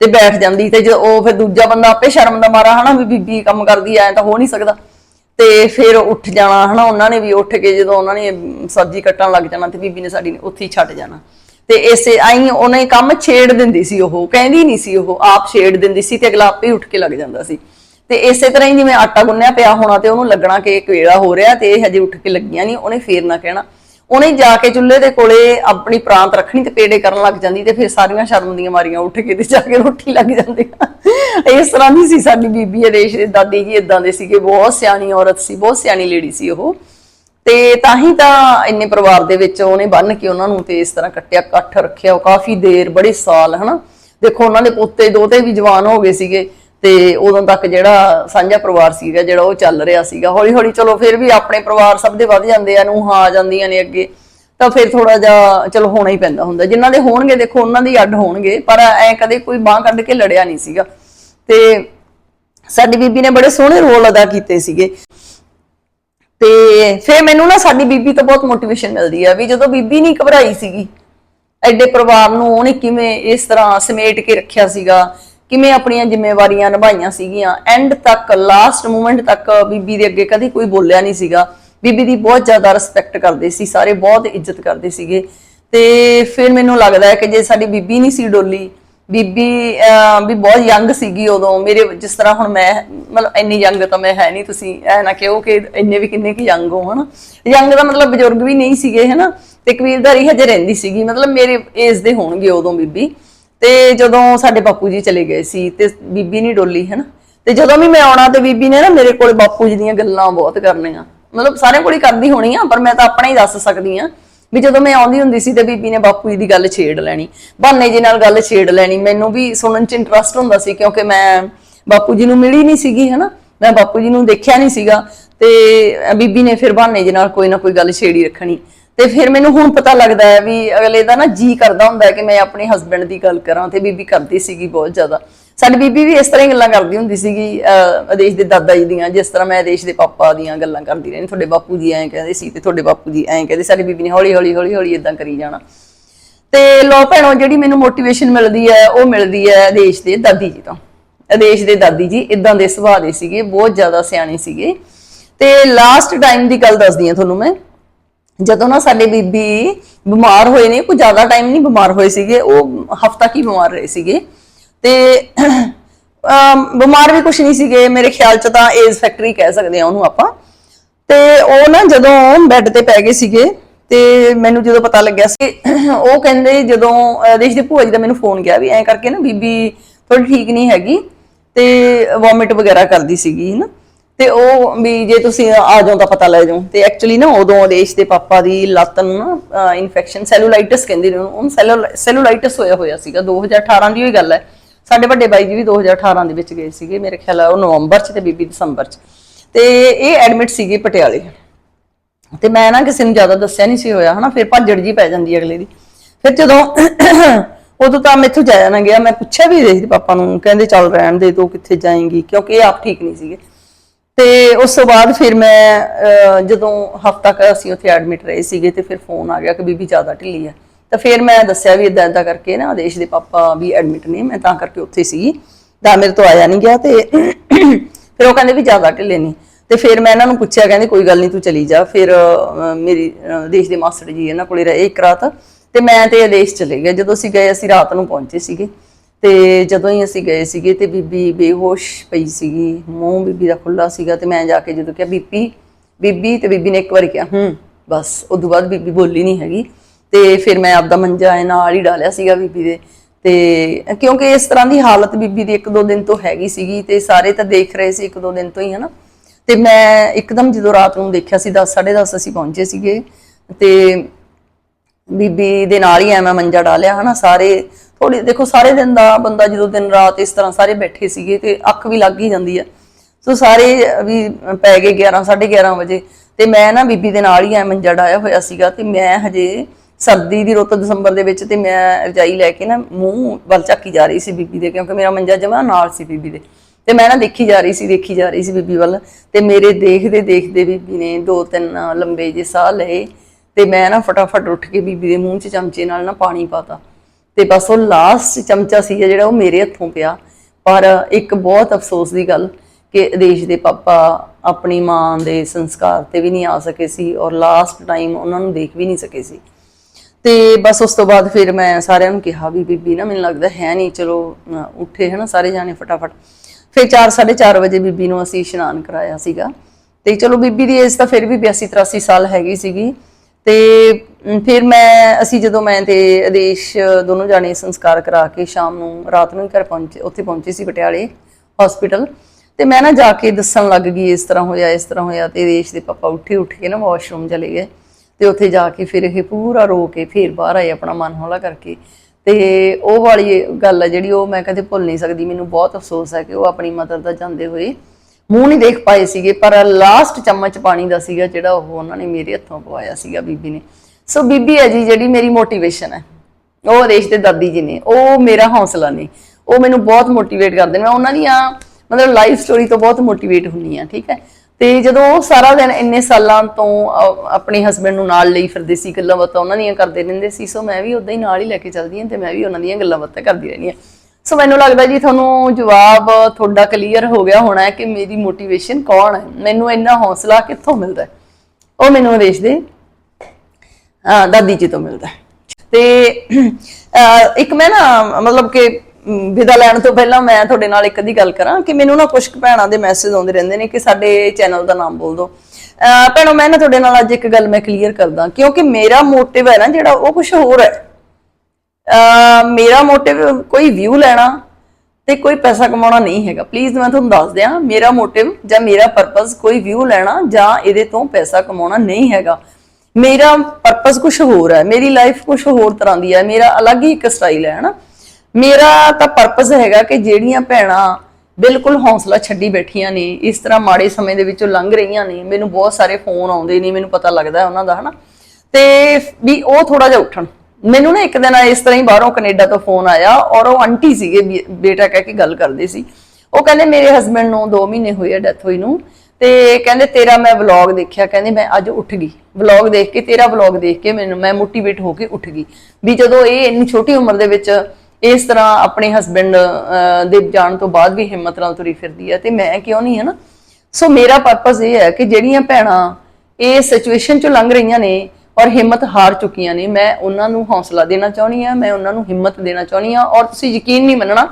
ਤੇ ਬੈਠ ਜਾਂਦੀ ਤੇ ਜਦੋਂ ਉਹ ਫਿਰ ਦੂਜਾ ਬੰਦਾ ਆਪੇ ਸ਼ਰਮ ਦਾ ਮਾਰਾ, ਹਨਾ, ਵੀ ਬੀਬੀ ਕੰਮ ਕਰਦੀ ਐ ਤਾਂ ਹੋ ਨਹੀਂ ਸਕਦਾ। ਤੇ ਫਿਰ ਉੱਠ ਜਾਣਾ, ਹਨਾ, ਉਹਨਾਂ ਨੇ ਵੀ ਉੱਠ ਕੇ ਜਦੋਂ ਉਹਨਾਂ ਨੇ ਸਬਜ਼ੀ ਕੱਟਣ ਲੱਗ ਜਾਣਾ ਤੇ ਬੀਬੀ ਨੇ ਸਾਡੀ ਨੇ ਉੱਥੇ ਹੀ ਛੱਡ ਜਾਣਾ। ਤੇ ਇਸੇ ਆਈ ਉਹਨੇ ਕੰਮ ਛੇੜ ਦਿੰਦੀ ਸੀ ਉਹ, ਕਹਿੰਦੀ ਨਹੀਂ ਸੀ ਉਹ, ਆਪ ਛੇੜ ਦਿੰਦੀ ਸੀ ਤੇ ਅਗਲਾ ਆਪੇ ਉੱਠ ਕੇ ਲੱਗ ਜਾਂਦਾ ਸੀ। ਤੇ ਇਸੇ ਤਰ੍ਹਾਂ ਹੀ ਜਿਵੇਂ ਆਟਾ ਗੁੰਨਿਆ ਪਿਆ ਹੋਣਾ ਤੇ ਉਹਨੂੰ ਲੱਗਣਾ ਕਿ ਇੱਕ ਵੇਲਾ ਹੋ ਰਿਹਾ ਤੇ ਇਹ ਹਜੇ ਉੱਠ ਕੇ ਲੱਗੀਆਂ ਨਹੀਂ, ਉਹਨੇ ਫੇਰ ਨਾ ਕਹਿਣਾ। ਉਹਨੇ ਜਾ ਕੇ ਚੁੱਲ੍ਹੇ ਦੇ ਕੋਲੇ ਆਪਣੀ ਪ੍ਰਾਂਤ ਰੱਖਣੀ ਤੇ ਪੇੜੇ ਕਰਨ ਲੱਗ ਜਾਂਦੀ ਤੇ ਫਿਰ ਸਾਰੀਆਂ ਸ਼ਰਮ ਦੀਆਂ ਮਾਰੀਆਂ ਉੱਠ ਕੇ ਤੇ ਜਾ ਕੇ ਰੋਟੀ ਲੱਗ ਜਾਂਦੀਆਂ ਇਸ ਤਰ੍ਹਾਂ ਦੀ ਸੀ ਸਾਡੀ ਬੀਬੀ ਰੇਸ਼ ਦੇ ਦਾਦੀ ਜੀ ਇਦਾਂ ਦੇ ਸੀਗੇ, ਬਹੁਤ ਸਿਆਣੀ ਔਰਤ ਸੀ, ਬਹੁਤ ਸਿਆਣੀ ਲੇਡੀ ਸੀ ਉਹ। ਤੇ ਤਾਂ ਹੀ ਤਾਂ ਇੰਨੇ ਪਰਿਵਾਰ ਦੇ ਵਿੱਚ ਉਹਨੇ ਬੰਨ ਕੇ ਉਹਨਾਂ ਨੂੰ ਤੇ ਇਸ ਤਰ੍ਹਾਂ ਕੱਟਿਆ ਇਕੱਠ ਰੱਖਿਆ, ਉਹ ਕਾਫੀ ਦੇਰ, ਬੜੇ ਸਾਲ, ਹਨਾ। ਦੇਖੋ ਉਹਨਾਂ ਦੇ ਪੋਤੇ ਦੋਤੇ ਵੀ ਜਵਾਨ ਹੋ ਗਏ ਸੀਗੇ। ਤੇ ਉਦੋਂ ਤੱਕ ਜਿਹੜਾ ਸਾਂਝਾ ਪਰਿਵਾਰ ਸੀਗਾ, ਜਿਹੜਾ ਉਹ ਚੱਲ ਰਿਹਾ ਸੀਗਾ। ਹੌਲੀ ਹੌਲੀ ਚਲੋ ਫਿਰ ਵੀ ਆਪਣੇ ਪਰਿਵਾਰ ਸਭ ਦੇ ਵੱਧ ਜਾਂਦੇ ਆ ਨੂੰ ਆ ਜਾਂਦੀਆਂ ਨੇ ਅੱਗੇ, ਤਾਂ ਫਿਰ ਥੋੜਾ ਜਿਹਾ ਚਲੋ ਹੋਣਾ ਹੀ ਪੈਂਦਾ ਹੁੰਦਾ। ਜਿਨ੍ਹਾਂ ਦੇ ਹੋਣਗੇ, ਦੇਖੋ ਉਹਨਾਂ ਦੇ ਅੱਡ ਹੋਣਗੇ, ਪਰ ਐ ਕਦੇ ਕੋਈ ਬਾਹ ਕੱਢ ਕੇ ਲੜਿਆ ਨਹੀਂ ਸੀਗਾ। ਤੇ ਸਾਡੀ ਬੀਬੀ ਨੇ ਬੜੇ ਸੋਹਣੇ ਰੋਲ ਅਦਾ ਕੀਤੇ ਸੀਗੇ। ਤੇ ਫਿਰ ਮੈਨੂੰ ਨਾ ਸਾਡੀ ਬੀਬੀ ਤੋਂ ਬਹੁਤ ਮੋਟੀਵੇਸ਼ਨ ਮਿਲਦੀ ਆ, ਵੀ ਜਦੋਂ ਬੀਬੀ ਨਹੀਂ ਘਬਰਾਈ ਸੀਗੀ, ਐਡੇ ਪਰਿਵਾਰ ਨੂੰ ਉਹਨੇ ਕਿਵੇਂ ਇਸ ਤਰ੍ਹਾਂ ਸਮੇਟ ਕੇ ਰੱਖਿਆ ਸੀਗਾ ਕਿਵੇਂ ਆਪਣੀਆਂ ਜ਼ਿੰਮੇਵਾਰੀਆਂ ਨਿਭਾਈਆਂ ਸੀਗੀਆਂ। ਐਂਡ ਤੱਕ ਲਾਸਟ ਮੂਮੈਂਟ ਤੱਕ ਬੀਬੀ ਦੇ ਅੱਗੇ ਕਦੀ ਕੋਈ ਬੋਲਿਆ ਨਹੀਂ ਸੀਗਾ। ਬੀਬੀ ਦੀ ਬਹੁਤ ਜ਼ਿਆਦਾ ਰਿਸਪੈਕਟ ਕਰਦੇ ਸੀ, ਸਾਰੇ ਬਹੁਤ ਇੱਜ਼ਤ ਕਰਦੇ ਸੀਗੇ। ਤੇ ਫਿਰ ਮੈਨੂੰ ਲੱਗਦਾ ਹੈ ਕਿ ਜੇ ਸਾਡੀ ਬੀਬੀ ਨਹੀਂ ਸੀ ਡੋਲੀ, ਬੀਬੀ ਵੀ ਬਹੁਤ ਯੰਗ ਸੀਗੀ ਉਦੋਂ। ਮੇਰੇ ਜਿਸ ਤਰ੍ਹਾਂ ਹੁਣ ਮੈਂ, ਮਤਲਬ ਇੰਨੀ ਯੰਗ ਤਾਂ ਮੈਂ ਹੈ ਨਹੀਂ, ਤੁਸੀਂ ਐ ਨਾ ਕਿਹੋ ਕਿ ਇੰਨੇ ਵੀ ਕਿੰਨੇ ਕਿ ਯੰਗ ਹੋ, ਹਨਾ? ਯੰਗ ਦਾ ਮਤਲਬ ਬਜ਼ੁਰਗ ਵੀ ਨਹੀਂ ਸੀਗੇ, ਹਨਾ? ਤੇ ਕਬੀਰਦਾਰੀ ਹਜੇ ਰਹਿੰਦੀ ਸੀਗੀ। ਮਤਲਬ ਮੇਰੇ ਏਜ ਦੇ ਹੋਣਗੇ ਉਦੋਂ ਬੀਬੀ। ਤੇ ਜਦੋਂ ਸਾਡੇ ਬਾਪੂ ਜੀ ਚਲੇ ਗਏ ਸੀ ਤੇ ਬੀਬੀ ਨਹੀਂ ਡੋਲੀ, ਹਨਾ? ਤੇ ਜਦੋਂ ਵੀ ਮੈਂ ਆਉਣਾ ਤੇ ਬੀਬੀ ਨੇ ਨਾ ਮੇਰੇ ਕੋਲ ਬਾਪੂ ਜੀ ਦੀਆਂ ਗੱਲਾਂ ਬਹੁਤ ਕਰਨੀਆਂ। ਮਤਲਬ ਸਾਰਿਆਂ ਕੋਲ ਹੀ ਕਰਦੀ ਹੋਣੀ ਆ, ਪਰ ਮੈਂ ਤਾਂ ਆਪਣਾ ਹੀ ਦੱਸ ਸਕਦੀ ਆ ਵੀ ਜਦੋਂ ਮੈਂ ਆਉਂਦੀ ਹੁੰਦੀ ਸੀ ਤੇ ਬੀਬੀ ਨੇ ਬਾਪੂ ਜੀ ਦੀ ਗੱਲ ਛੇੜ ਲੈਣੀ। ਬਹਾਨੇ ਜੀ ਨਾਲ ਗੱਲ ਛੇੜ ਲੈਣੀ। ਮੈਨੂੰ ਵੀ ਸੁਣਨ ਚ ਇੰਟਰਸਟ ਹੁੰਦਾ ਸੀ ਕਿਉਂਕਿ ਮੈਂ ਬਾਪੂ ਜੀ ਨੂੰ ਮਿਲੀ ਨਹੀਂ ਸੀਗੀ, ਹਨਾ? ਮੈਂ ਬਾਪੂ ਜੀ ਨੂੰ ਦੇਖਿਆ ਨਹੀਂ ਸੀਗਾ ਤੇ ਬੀਬੀ ਨੇ ਫਿਰ ਬਹਾਨੇ ਜੀ ਨਾਲ ਕੋਈ ਨਾ ਕੋਈ ਗੱਲ ਛੇੜੀ ਰੱਖਣੀ। ਤੇ ਫਿਰ ਮੈਨੂੰ ਹੁਣ ਪਤਾ ਲੱਗਦਾ ਹੈ ਵੀ ਅਗਲੇ ਦਾ ਨਾ ਜੀ ਕਰਦਾ ਹੁੰਦਾ ਕਿ ਮੈਂ ਆਪਣੇ ਹਸਬੰਡ ਦੀ ਗੱਲ ਕਰਾਂ ਤੇ ਬੀਬੀ ਕਰਦੀ ਸੀਗੀ ਬਹੁਤ ਜ਼ਿਆਦਾ। ਸਾਡੀ ਬੀਬੀ ਵੀ ਇਸ ਤਰ੍ਹਾਂ ਹੀ ਗੱਲਾਂ ਕਰਦੀ ਹੁੰਦੀ ਸੀਗੀ ਅਹ, ਆਦੇਸ਼ ਦੇ ਦਾਦਾ ਜੀ ਦੀਆਂ ਜਿਸ ਤਰ੍ਹਾਂ ਮੈਂ ਆਦੇਸ਼ ਦੇ ਪਾਪਾ ਦੀਆਂ ਗੱਲਾਂ ਕਰਦੀ ਰਹਿੰਦੀ ਤੁਹਾਡੇ ਬਾਪੂ ਜੀ ਐਂ ਕਹਿੰਦੇ ਸੀ ਤੇ ਤੁਹਾਡੇ ਬਾਪੂ ਜੀ ਐਂ ਕਹਿੰਦੇ ਸਾਡੀ ਬੀਬੀ ਨੇ ਹੌਲੀ ਹੌਲੀ ਹੌਲੀ ਹੌਲੀ ਇਦਾਂ ਕਰੀ ਜਾਣਾ। ਤੇ ਲੋ ਭੈਣੋ ਜਿਹੜੀ ਮੈਨੂੰ ਮੋਟੀਵੇਸ਼ਨ ਮਿਲਦੀ ਹੈ ਉਹ ਮਿਲਦੀ ਹੈ ਆਦੇਸ਼ ਦੇ ਦਾਦੀ ਜੀ ਤੋਂ। ਆਦੇਸ਼ ਦੇ ਦਾਦੀ ਜੀ ਇਦਾਂ ਦੇ ਸੁਭਾਅ ਦੇ ਸੀਗੇ ਬਹੁਤ ਜ਼ਿਆਦਾ ਸਿਆਣੇ ਸੀਗੇ। ਤੇ ਲਾਸਟ ਟਾਈਮ ਦੀ ਗੱਲ ਦੱਸਦੀ ਹਾਂ ਤੁਹਾਨੂੰ ਮੈਂ। ਜਦੋਂ ਨਾ ਸਾਡੇ ਬੀਬੀ ਬਿਮਾਰ ਹੋਏ ਨੇ ਕੋਈ ਜ਼ਿਆਦਾ ਟਾਈਮ ਨਹੀਂ ਬਿਮਾਰ ਹੋਏ ਸੀਗੇ ਉਹ ਹਫਤਾ ਕੀ ਬਿਮਾਰ ਰਹੇ ਸੀਗੇ। ਤੇ ਬਿਮਾਰ ਵੀ ਕੁਝ ਨਹੀਂ ਸੀਗੇ ਮੇਰੇ ਖਿਆਲ ਚ ਤਾਂ ਏਜ ਫੈਕਟਰੀ ਕਹਿ ਸਕਦੇ ਆ ਉਹਨੂੰ ਆਪਾਂ। ਤੇ ਉਹ ਨਾ ਜਦੋਂ ਬੈੱਡ ਤੇ ਪੈ ਗਏ ਸੀਗੇ ਤੇ ਮੈਨੂੰ ਜਦੋਂ ਪਤਾ ਲੱਗਿਆ ਸੀ ਉਹ ਕਹਿੰਦੇ ਜਦੋਂ ਅਹ, ਦੇਸ਼ ਦੇ ਭੂਆ ਜੀ ਦਾ ਮੈਨੂੰ ਫੋਨ ਗਿਆ ਵੀ ਐਂ ਕਰਕੇ ਨਾ ਬੀਬੀ ਥੋੜੀ ਠੀਕ ਨਹੀਂ ਹੈਗੀ ਤੇ ਵੋਮਿਟ ਵਗੈਰਾ ਕਰਦੀ ਸੀਗੀ ਨਾ ਤੇ ਉਹ ਵੀ ਜੇ ਤੁਸੀਂ ਆ ਜਾਓ ਤਾਂ ਪਤਾ ਲੈ ਜਾਓ ਤੇ ਐਕਚੁਅਲੀ ਨਾ ਉਦੋਂ ਦੇਸ਼ ਦੇ ਪਾਪਾ ਦੀ ਲੱਤ ਨੂੰ ਨਾ ਇਨਫੈਕਸ਼ਨ ਸੈਲੂਲਾਈਟਿਸ ਕਹਿੰਦੇ ਨੇ ਉਹਨੂੰ। ਸੈਲੂਲਾਈਟਿਸ ਹੋਇਆ ਹੋਇਆ ਸੀਗਾ। 2018 ਦੀ ਹੋਈ ਗੱਲ ਹੈ। ਸਾਡੇ ਵੱਡੇ ਬਾਈ ਜੀ ਵੀ 2018 ਦੇ ਵਿੱਚ ਗਏ ਸੀਗੇ। ਮੇਰੇ ਖਿਆਲ ਉਹ ਨਵੰਬਰ ਚ ਤੇ ਬੀਬੀ ਦਸੰਬਰ ਚ। ਤੇ ਇਹ ਐਡਮਿਟ ਸੀਗੇ ਪਟਿਆਲੇ। ਤੇ ਮੈਂ ਨਾ ਕਿਸੇ ਨੂੰ ਜ਼ਿਆਦਾ ਦੱਸਿਆ ਨਹੀਂ ਸੀ ਹੋਇਆ, ਹਨਾ? ਫਿਰ ਭੱਜੜ ਜੀ ਪੈ ਜਾਂਦੀ ਅਗਲੇ ਦੀ। ਫਿਰ ਜਦੋਂ <coughs> ਉਦੋਂ ਤਾਂ ਮੈਥੋਂ ਜਾਇਆ ਨਾ ਗਿਆ। ਮੈਂ ਪੁੱਛਿਆ ਵੀ ਦੇਖਦੀ ਪਾਪਾ ਨੂੰ, ਕਹਿੰਦੇ ਚੱਲ ਰਹਿਣ ਦੇ, ਤੂੰ ਕਿੱਥੇ ਜਾਏਂਗੀ? ਕਿਉਂਕਿ ਇਹ ਆਪ ਠੀਕ ਨਹੀਂ ਸੀਗੇ। ਤੇ ਉਸ ਤੋਂ ਬਾਅਦ ਫਿਰ ਮੈਂ ਜਦੋਂ ਹਫਤਾ ਕ ਅਸੀਂ ਉੱਥੇ ਐਡਮਿਟ ਰਹੇ ਸੀਗੇ ਤੇ ਫਿਰ ਫੋਨ ਆ ਗਿਆ ਕਿ ਬੀਬੀ ਜ਼ਿਆਦਾ ਢਿੱਲੀ ਆ। ਤਾਂ ਫਿਰ ਮੈਂ ਦੱਸਿਆ ਵੀ ਇਦਾਂ ਇਦਾਂ ਕਰਕੇ ਨਾ ਆਦੇਸ਼ ਦੇ ਪਾਪਾ ਵੀ ਐਡਮਿਟ ਨੇ, ਮੈਂ ਤਾਂ ਕਰਕੇ ਉੱਥੇ ਸੀਗੀ ਤਾਂ ਮੇਰੇ ਤੋਂ ਆਇਆ ਨਹੀਂ ਗਿਆ ਤੇ ਫਿਰ ਉਹ ਕਹਿੰਦੇ ਵੀ ਜ਼ਿਆਦਾ ਢਿੱਲੇ ਨਹੀਂ ਤੇ ਫਿਰ ਮੈਂ ਇਹਨਾਂ ਨੂੰ ਪੁੱਛਿਆ, ਕਹਿੰਦੇ ਕੋਈ ਗੱਲ ਨਹੀਂ ਤੂੰ ਚਲੀ ਜਾ। ਫਿਰ ਮੇਰੀ ਦੇਸ਼ ਦੇ ਮਾਸਟਰ ਜੀ ਇਹਨਾਂ ਕੋਲੇ ਰਹੇ ਇੱਕ ਰਾਤ। ਤੇ ਮੈਂ ਤੇ ਆਦੇਸ਼ ਚਲੇ ਗਏ। ਜਦੋਂ ਅਸੀਂ ਗਏ, ਅਸੀਂ ਰਾਤ ਨੂੰ ਪਹੁੰਚੇ ਸੀਗੇ। ਤੇ ਜਦੋਂ ਹੀ ਅਸੀਂ ਗਏ ਸੀਗੇ ਤੇ ਬੀਬੀ ਬੇਹੋਸ਼ ਪਈ ਸੀਗੀ, ਮੂੰਹ ਬੀਬੀ ਦਾ ਖੁੱਲਾ ਸੀਗਾ ਤੇ ਮੈਂ ਜਾ ਕੇ ਜਦੋਂ ਕਿਹਾ, ਬੀਬੀ ਬੀਬੀ, ਤੇ ਬੀਬੀ ਨੇ ਇੱਕ ਵਾਰੀ ਕਿਹਾ, ਹੂੰ, ਬਸ। ਉਦੋਂ ਬਾਅਦ ਬੀਬੀ ਬੋਲੀ ਨਹੀਂ ਹੈਗੀ ਤੇ ਫਿਰ ਮੈਂ ਆਪਦਾ ਮੰਜਾ ਇਹ ਨਾਲ ਹੀ ਡਾਲਿਆ ਸੀਗਾ ਬੀਬੀ ਦੇ। ਤੇ ਕਿਉਂਕਿ ਇਸ ਤਰ੍ਹਾਂ ਦੀ ਹਾਲਤ ਬੀਬੀ ਦੀ ਇੱਕ ਦੋ ਦਿਨ ਤੋਂ ਹੈਗੀ ਸੀਗੀ ਤੇ ਸਾਰੇ ਤਾਂ ਦੇਖ ਰਹੇ ਸੀ ਇੱਕ ਦੋ ਦਿਨ ਤੋਂ ਹੀ, ਹਨਾ? ਤੇ ਮੈਂ ਇੱਕਦਮ ਜਦੋਂ ਰਾਤ ਨੂੰ ਦੇਖਿਆ ਸੀ 10 10:30 ਅਸੀਂ ਪਹੁੰਚੇ ਸੀਗੇ ਤੇ ਬੀਬੀ ਦੇ ਨਾਲ ਹੀ ਐ ਮੈਂ ਮੰਜਾ ਡਾਲਿਆ, ਹਨਾ? ਸਾਰੇ ਥੋੜੀ ਦੇਖੋ, ਸਾਰੇ ਦਿਨ ਦਾ ਬੰਦਾ ਜਦੋਂ ਦਿਨ ਰਾਤ ਇਸ ਤਰ੍ਹਾਂ ਸਾਰੇ ਬੈਠੇ ਸੀਗੇ ਤੇ ਅੱਖ ਵੀ ਲੱਗ ਹੀ ਜਾਂਦੀ ਆ। ਸੋ ਸਾਰੇ ਵੀ ਪੈ ਗਏ 11 11:30 ਵਜੇ ਤੇ ਮੈਂ ਨਾ ਬੀਬੀ ਦੇ ਨਾਲ ਹੀ ਐ ਮੰਜਾ ਡਾਇਆ ਹੋਇਆ ਸੀਗਾ ਤੇ ਮੈਂ ਹਜੇ ਸਰਦੀ ਦੀ ਰੁੱਤ ਦਸੰਬਰ ਦੇ ਵਿੱਚ ਤੇ ਮੈਂ ਰਜਾਈ ਲੈ ਕੇ ਨਾ ਮੂੰਹ ਵੱਲ ਝਾਕੀ ਜਾ ਰਹੀ ਸੀ ਬੀਬੀ ਦੇ ਕਿਉਂਕਿ ਮੇਰਾ ਮੰਜਾ ਜਮਾ ਨਾਲ ਸੀ ਬੀਬੀ ਦੇ। ਤੇ ਮੈਂ ਨਾ ਦੇਖੀ ਜਾ ਰਹੀ ਸੀ, ਦੇਖੀ ਜਾ ਰਹੀ ਸੀ ਬੀਬੀ ਵੱਲ ਤੇ ਮੇਰੇ ਦੇਖਦੇ ਦੇਖਦੇ ਬੀਬੀ ਨੇ ਦੋ ਤਿੰਨ ਲੰਬੇ ਜਿਹੇ ਸਾਹ ਲਏ ਤੇ ਮੈਂ ਨਾ ਫਟਾਫਟ ਉੱਠ ਕੇ ਬੀਬੀ ਦੇ ਮੂੰਹ 'ਚ ਚਮਚੇ ਨਾਲ ਨਾ ਪਾਣੀ ਪਾਤਾ। ਤੇ ਬਸ ਉਹ ਲਾਸਟ ਚਮਚਾ ਸੀ ਜਿਹੜਾ ਉਹ ਮੇਰੇ ਹੱਥੋਂ ਪਿਆ। ਪਰ ਇੱਕ ਬਹੁਤ ਅਫਸੋਸ ਦੀ ਗੱਲ ਕਿ ਦੇਸ਼ ਦੇ ਪਾਪਾ ਆਪਣੀ ਮਾਂ ਦੇ ਸੰਸਕਾਰ ਤੇ ਵੀ ਨਹੀਂ ਆ ਸਕੇ ਸੀ ਔਰ ਲਾਸਟ ਟਾਈਮ ਉਹਨਾਂ ਨੂੰ ਦੇਖ ਵੀ ਨਹੀਂ ਸਕੇ ਸੀ। ਤੇ ਬਸ ਉਸ ਤੋਂ ਬਾਅਦ ਫਿਰ ਮੈਂ ਸਾਰਿਆਂ ਨੂੰ ਕਿਹਾ, ਵੀ ਬੀਬੀ ਨਾ ਮੈਨੂੰ ਲੱਗਦਾ ਹੈ ਨਹੀਂ, ਚਲੋ, ਅਹ, ਉੱਠੇ ਹਨਾ ਸਾਰੇ ਜਾਣੇ ਫਟਾਫਟ। ਫਿਰ 4 4:30 ਵਜੇ ਬੀਬੀ ਨੂੰ ਅਸੀਂ ਇਸ਼ਨਾਨ ਕਰਾਇਆ ਸੀਗਾ। ਤੇ ਚਲੋ ਬੀਬੀ ਦੀ ਏਜ ਤਾਂ ਫਿਰ ਵੀ 82 83 ਸਾਲ ਹੈਗੀ ਸੀਗੀ। ਤੇ ਫਿਰ ਮੈਂ, ਅਸੀਂ ਜਦੋਂ ਮੈਂ ਤੇ ਆਦੇਸ਼ ਦੋਨੋਂ ਜਾਣੇ ਸੰਸਕਾਰ ਕਰਾ ਕੇ ਸ਼ਾਮ ਨੂੰ ਰਾਤ ਨੂੰ ਘਰ ਪਹੁੰਚੇ, ਉੱਥੇ ਪਹੁੰਚੇ ਸੀ ਪਟਿਆਲੇ ਹਸਪੀਟਲ ਤੇ ਮੈਂ ਨਾ ਜਾ ਕੇ ਦੱਸਣ ਲੱਗ ਗਈ, ਇਸ ਤਰ੍ਹਾਂ ਹੋਇਆ, ਇਸ ਤਰ੍ਹਾਂ ਹੋਇਆ ਤੇ ਆਦੇਸ਼ ਦੇ ਪਾਪਾ ਉੱਠੇ, ਉੱਠ ਕੇ ਨਾ ਵਾਸ਼ਰੂਮ ਚਲੇ ਗਏ ਤੇ ਉੱਥੇ ਜਾ ਕੇ ਫਿਰ ਇਹ ਪੂਰਾ ਰੋ ਕੇ ਫਿਰ ਬਾਹਰ ਆਏ ਆਪਣਾ ਮਨ ਹੌਲਾ ਕਰਕੇ। ਤੇ ਉਹ ਵਾਲੀ ਗੱਲ ਹੈ ਜਿਹੜੀ, ਉਹ ਮੈਂ ਕਦੇ ਭੁੱਲ ਨਹੀਂ ਸਕਦੀ, ਮੈਨੂੰ ਬਹੁਤ ਅਫਸੋਸ ਹੈ ਕਿ ਉਹ ਆਪਣੀ ਮਦਰ ਦਾ ਜਾਂਦੇ ਹੋਏ ਮੂੰਹ ਨਹੀਂ ਦੇਖ ਪਾਏ ਸੀਗੇ, ਪਰ ਲਾਸਟ ਚਮਚ ਪਾਣੀ ਦਾ ਸੀਗਾ ਜਿਹੜਾ ਉਹ ਉਹਨਾਂ ਨੇ ਮੇਰੇ ਹੱਥੋਂ ਪਵਾਇਆ ਸੀਗਾ ਬੀਬੀ ਨੇ। ਸੋ ਬੀਬੀ ਹੈ ਜੀ, ਜਿਹੜੀ ਮੇਰੀ ਮੋਟੀਵੇਸ਼ਨ ਹੈ। ਉਹ ਆਦੇਸ਼ ਦੇ ਦਾਦੀ ਜੀ ਨੇ, ਉਹ ਮੇਰਾ ਹੌਸਲਾ ਨੇ। ਉਹ ਮੈਨੂੰ ਬਹੁਤ ਮੋਟੀਵੇਟ ਕਰਦੇ ਨੇ। ਮੈਂ ਉਹਨਾਂ ਦੀਆਂ, ਮਤਲਬ ਲਾਈਫ ਸਟੋਰੀ ਤੋਂ ਬਹੁਤ ਮੋਟੀਵੇਟ ਹੁੰਨੀ ਆ ਠੀਕ ਹੈ? ਤੇ ਜਦੋਂ ਉਹ ਸਾਰਾ ਦਿਨ ਇੰਨੇ ਸਾਲਾਂ ਤੋਂ ਆਪਣੇ ਹਸਬੰਡ ਨੂੰ ਨਾਲ ਲਈ ਫਿਰਦੇ ਸੀ, ਗੱਲਾਂ ਬਾਤਾਂ ਉਹਨਾਂ ਦੀਆਂ ਕਰਦੇ ਰਹਿੰਦੇ ਸੀ। ਸੋ ਮੈਂ ਵੀ ਉਦਾਂ ਹੀ ਨਾਲ ਹੀ ਲੈ ਕੇ ਚੱਲਦੀ ਹਾਂ ਤੇ ਮੈਂ ਵੀ ਉਹਨਾਂ ਦੀਆਂ ਗੱਲਾਂ ਬਾਤਾਂ ਕਰਦੀ ਰਹਿੰਦੀ ਹਾਂ। ਸੋ ਮੈਨੂੰ ਲੱਗਦਾ ਜੀ, ਤੁਹਾਨੂੰ ਜਵਾਬ ਤੁਹਾਡਾ ਕਲੀਅਰ ਹੋ ਗਿਆ ਹੋਣਾ ਕਿ ਮੇਰੀ ਮੋਟੀਵੇਸ਼ਨ ਕੌਣ ਹੈ? ਮੈਨੂੰ ਇੰਨਾ ਹੌਸਲਾ ਕਿੱਥੋਂ ਮਿਲਦਾ ਉਹ ਮੈਨੂੰ ਆਦੇਸ਼ ਦੇ ਦਾਦੀ ਜੀ ਤੋਂ ਮਿਲਦਾ ਹੈ। ਤੇ ਇੱਕ ਮੈਂ ਨਾ, ਮਤਲਬ ਕਿ ਵਿਦਾ ਲੈਣ ਤੋਂ ਪਹਿਲਾਂ ਮੈਂ ਤੁਹਾਡੇ ਨਾਲ ਇੱਕ ਅੱਧੀ ਗੱਲ ਕਰਾਂ ਕਿ ਮੈਨੂੰ ਨਾ ਕੁਝ ਭੈਣਾਂ ਦੇ ਮੈਸੇਜ ਆਉਂਦੇ ਰਹਿੰਦੇ ਨੇ ਕਿ ਸਾਡੇ ਚੈਨਲ ਦਾ ਨਾਮ ਬੋਲ ਦਿਓ। ਭੈਣੋ, ਮੈਂ ਨਾ ਤੁਹਾਡੇ ਨਾਲ ਅੱਜ ਇੱਕ ਗੱਲ ਮੈਂ ਕਲੀਅਰ ਕਰਦਾ, ਕਿਉਂਕਿ ਮੇਰਾ ਮੋਟਿਵ ਹੈ ਨਾ ਜਿਹੜਾ, ਉਹ ਕੁਝ ਹੋਰ ਹੈ। ਮੇਰਾ ਮੋਟਿਵ ਕੋਈ ਵਿਊ ਲੈਣਾ ਤੇ ਕੋਈ ਪੈਸਾ ਕਮਾਉਣਾ ਨਹੀਂ ਹੈਗਾ। ਪਲੀਜ਼ ਮੈਂ ਤੁਹਾਨੂੰ ਦੱਸ ਦਿਆਂ, ਮੇਰਾ ਮੋਟਿਵ ਜਾਂ ਮੇਰਾ ਪਰਪਸ ਕੋਈ ਵਿਊ ਲੈਣਾ ਜਾਂ ਇਹਦੇ ਤੋਂ ਪੈਸਾ ਕਮਾਉਣਾ ਨਹੀਂ ਹੈਗਾ। ਮੇਰਾ ਪਰਪਸ ਕੁਝ ਹੋਰ ਹੈ, ਮੇਰੀ ਲਾਈਫ ਕੁਝ ਹੋਰ ਤਰ੍ਹਾਂ ਦੀ ਹੈ, ਮੇਰਾ ਅਲੱਗ ਹੀ ਇੱਕ ਸਟਾਈਲ ਹੈ, ਹਨਾ? ਮੇਰਾ ਤਾਂ ਪਰਪਸ ਹੈਗਾ ਕਿ ਜਿਹੜੀਆਂ ਭੈਣਾਂ ਬਿਲਕੁਲ ਹੌਸਲਾ ਛੱਡੀ ਬੈਠੀਆਂ ਨੇ, ਇਸ ਤਰ੍ਹਾਂ ਮਾੜੇ ਸਮੇਂ ਦੇ ਵਿੱਚੋਂ ਲੰਘ ਰਹੀਆਂ ਨੇ, ਮੈਨੂੰ ਬਹੁਤ ਸਾਰੇ ਫੋਨ ਆਉਂਦੇ ਨੇ, ਮੈਨੂੰ ਪਤਾ ਲੱਗਦਾ ਉਹਨਾਂ ਦਾ, ਹਨਾ? ਤੇ ਵੀ ਉਹ ਥੋੜਾ ਜਿਹਾ ਉੱਠਣ। ਮੈਨੂੰ ਨਾ ਇੱਕ ਦਿਨ ਇਸ ਤਰ੍ਹਾਂ ਹੀ ਬਾਹਰੋਂ ਕੈਨੇਡਾ ਤੋਂ ਫੋਨ ਆਇਆ ਔਰ ਉਹ ਆਂਟੀ ਸੀਗੇ ਬੇਟਾ ਕਹਿ ਕੇ ਗੱਲ ਕਰਦੇ ਸੀ। ਉਹ ਕਹਿੰਦੇ ਮੇਰੇ ਹਸਬੰਡ ਨੂੰ 2 ਮਹੀਨੇ ਹੋਏ ਆ ਡੈਥ ਹੋਈ ਨੂੰ। ਤੇ ਕਹਿੰਦੇ ਤੇਰਾ ਮੈਂ ਵਲੌਗ ਦੇਖਿਆ, ਕਹਿੰਦੇ ਮੈਂ ਅੱਜ ਉੱਠ ਗਈ। ਵਲੌਗ ਦੇਖ ਕੇ, ਤੇਰਾ ਵਲੌਗ ਦੇਖ ਕੇ ਮੈਨੂੰ ਮੈਂ ਮੋਟੀਵੇਟ ਹੋ ਕੇ ਉੱਠ ਗਈ। ਵੀ ਜਦੋਂ ਇਹ ਇੰਨੀ ਛੋਟੀ ਉਮਰ ਦੇ ਵਿੱਚ ਇਸ ਤਰ੍ਹਾਂ ਆਪਣੇ ਹਸਬੰਡ ਦੇ ਜਾਣ ਤੋਂ ਬਾਅਦ ਵੀ ਹਿੰਮਤ ਨਾਲ ਤੁਰੀ ਫਿਰਦੀ ਹੈ ਤੇ ਮੈਂ ਕਿਉਂ ਨਹੀਂ ਹੈ ਨਾ ਸੋ ਮੇਰਾ ਪਰਪਸ ਇਹ ਹੈ ਕਿ ਜਿਹੜੀਆਂ ਭੈਣਾਂ ਇਹ ਸਿਚੁਏਸ਼ਨ ਚੋਂ ਲੰਘ ਰਹੀਆਂ ਨੇ ਔਰ ਹਿੰਮਤ ਹਾਰ ਚੁੱਕੀਆਂ ਨੇ, ਮੈਂ ਉਹਨਾਂ ਨੂੰ ਹੌਸਲਾ ਦੇਣਾ ਚਾਹੁੰਦੀ ਆ, ਮੈਂ ਉਹਨਾਂ ਨੂੰ ਹਿੰਮਤ ਦੇਣਾ ਚਾਹੁੰਦੀ ਆ, ਔਰ ਤੁਸੀਂ ਯਕੀਨ ਨਹੀਂ ਮੰਨਣਾ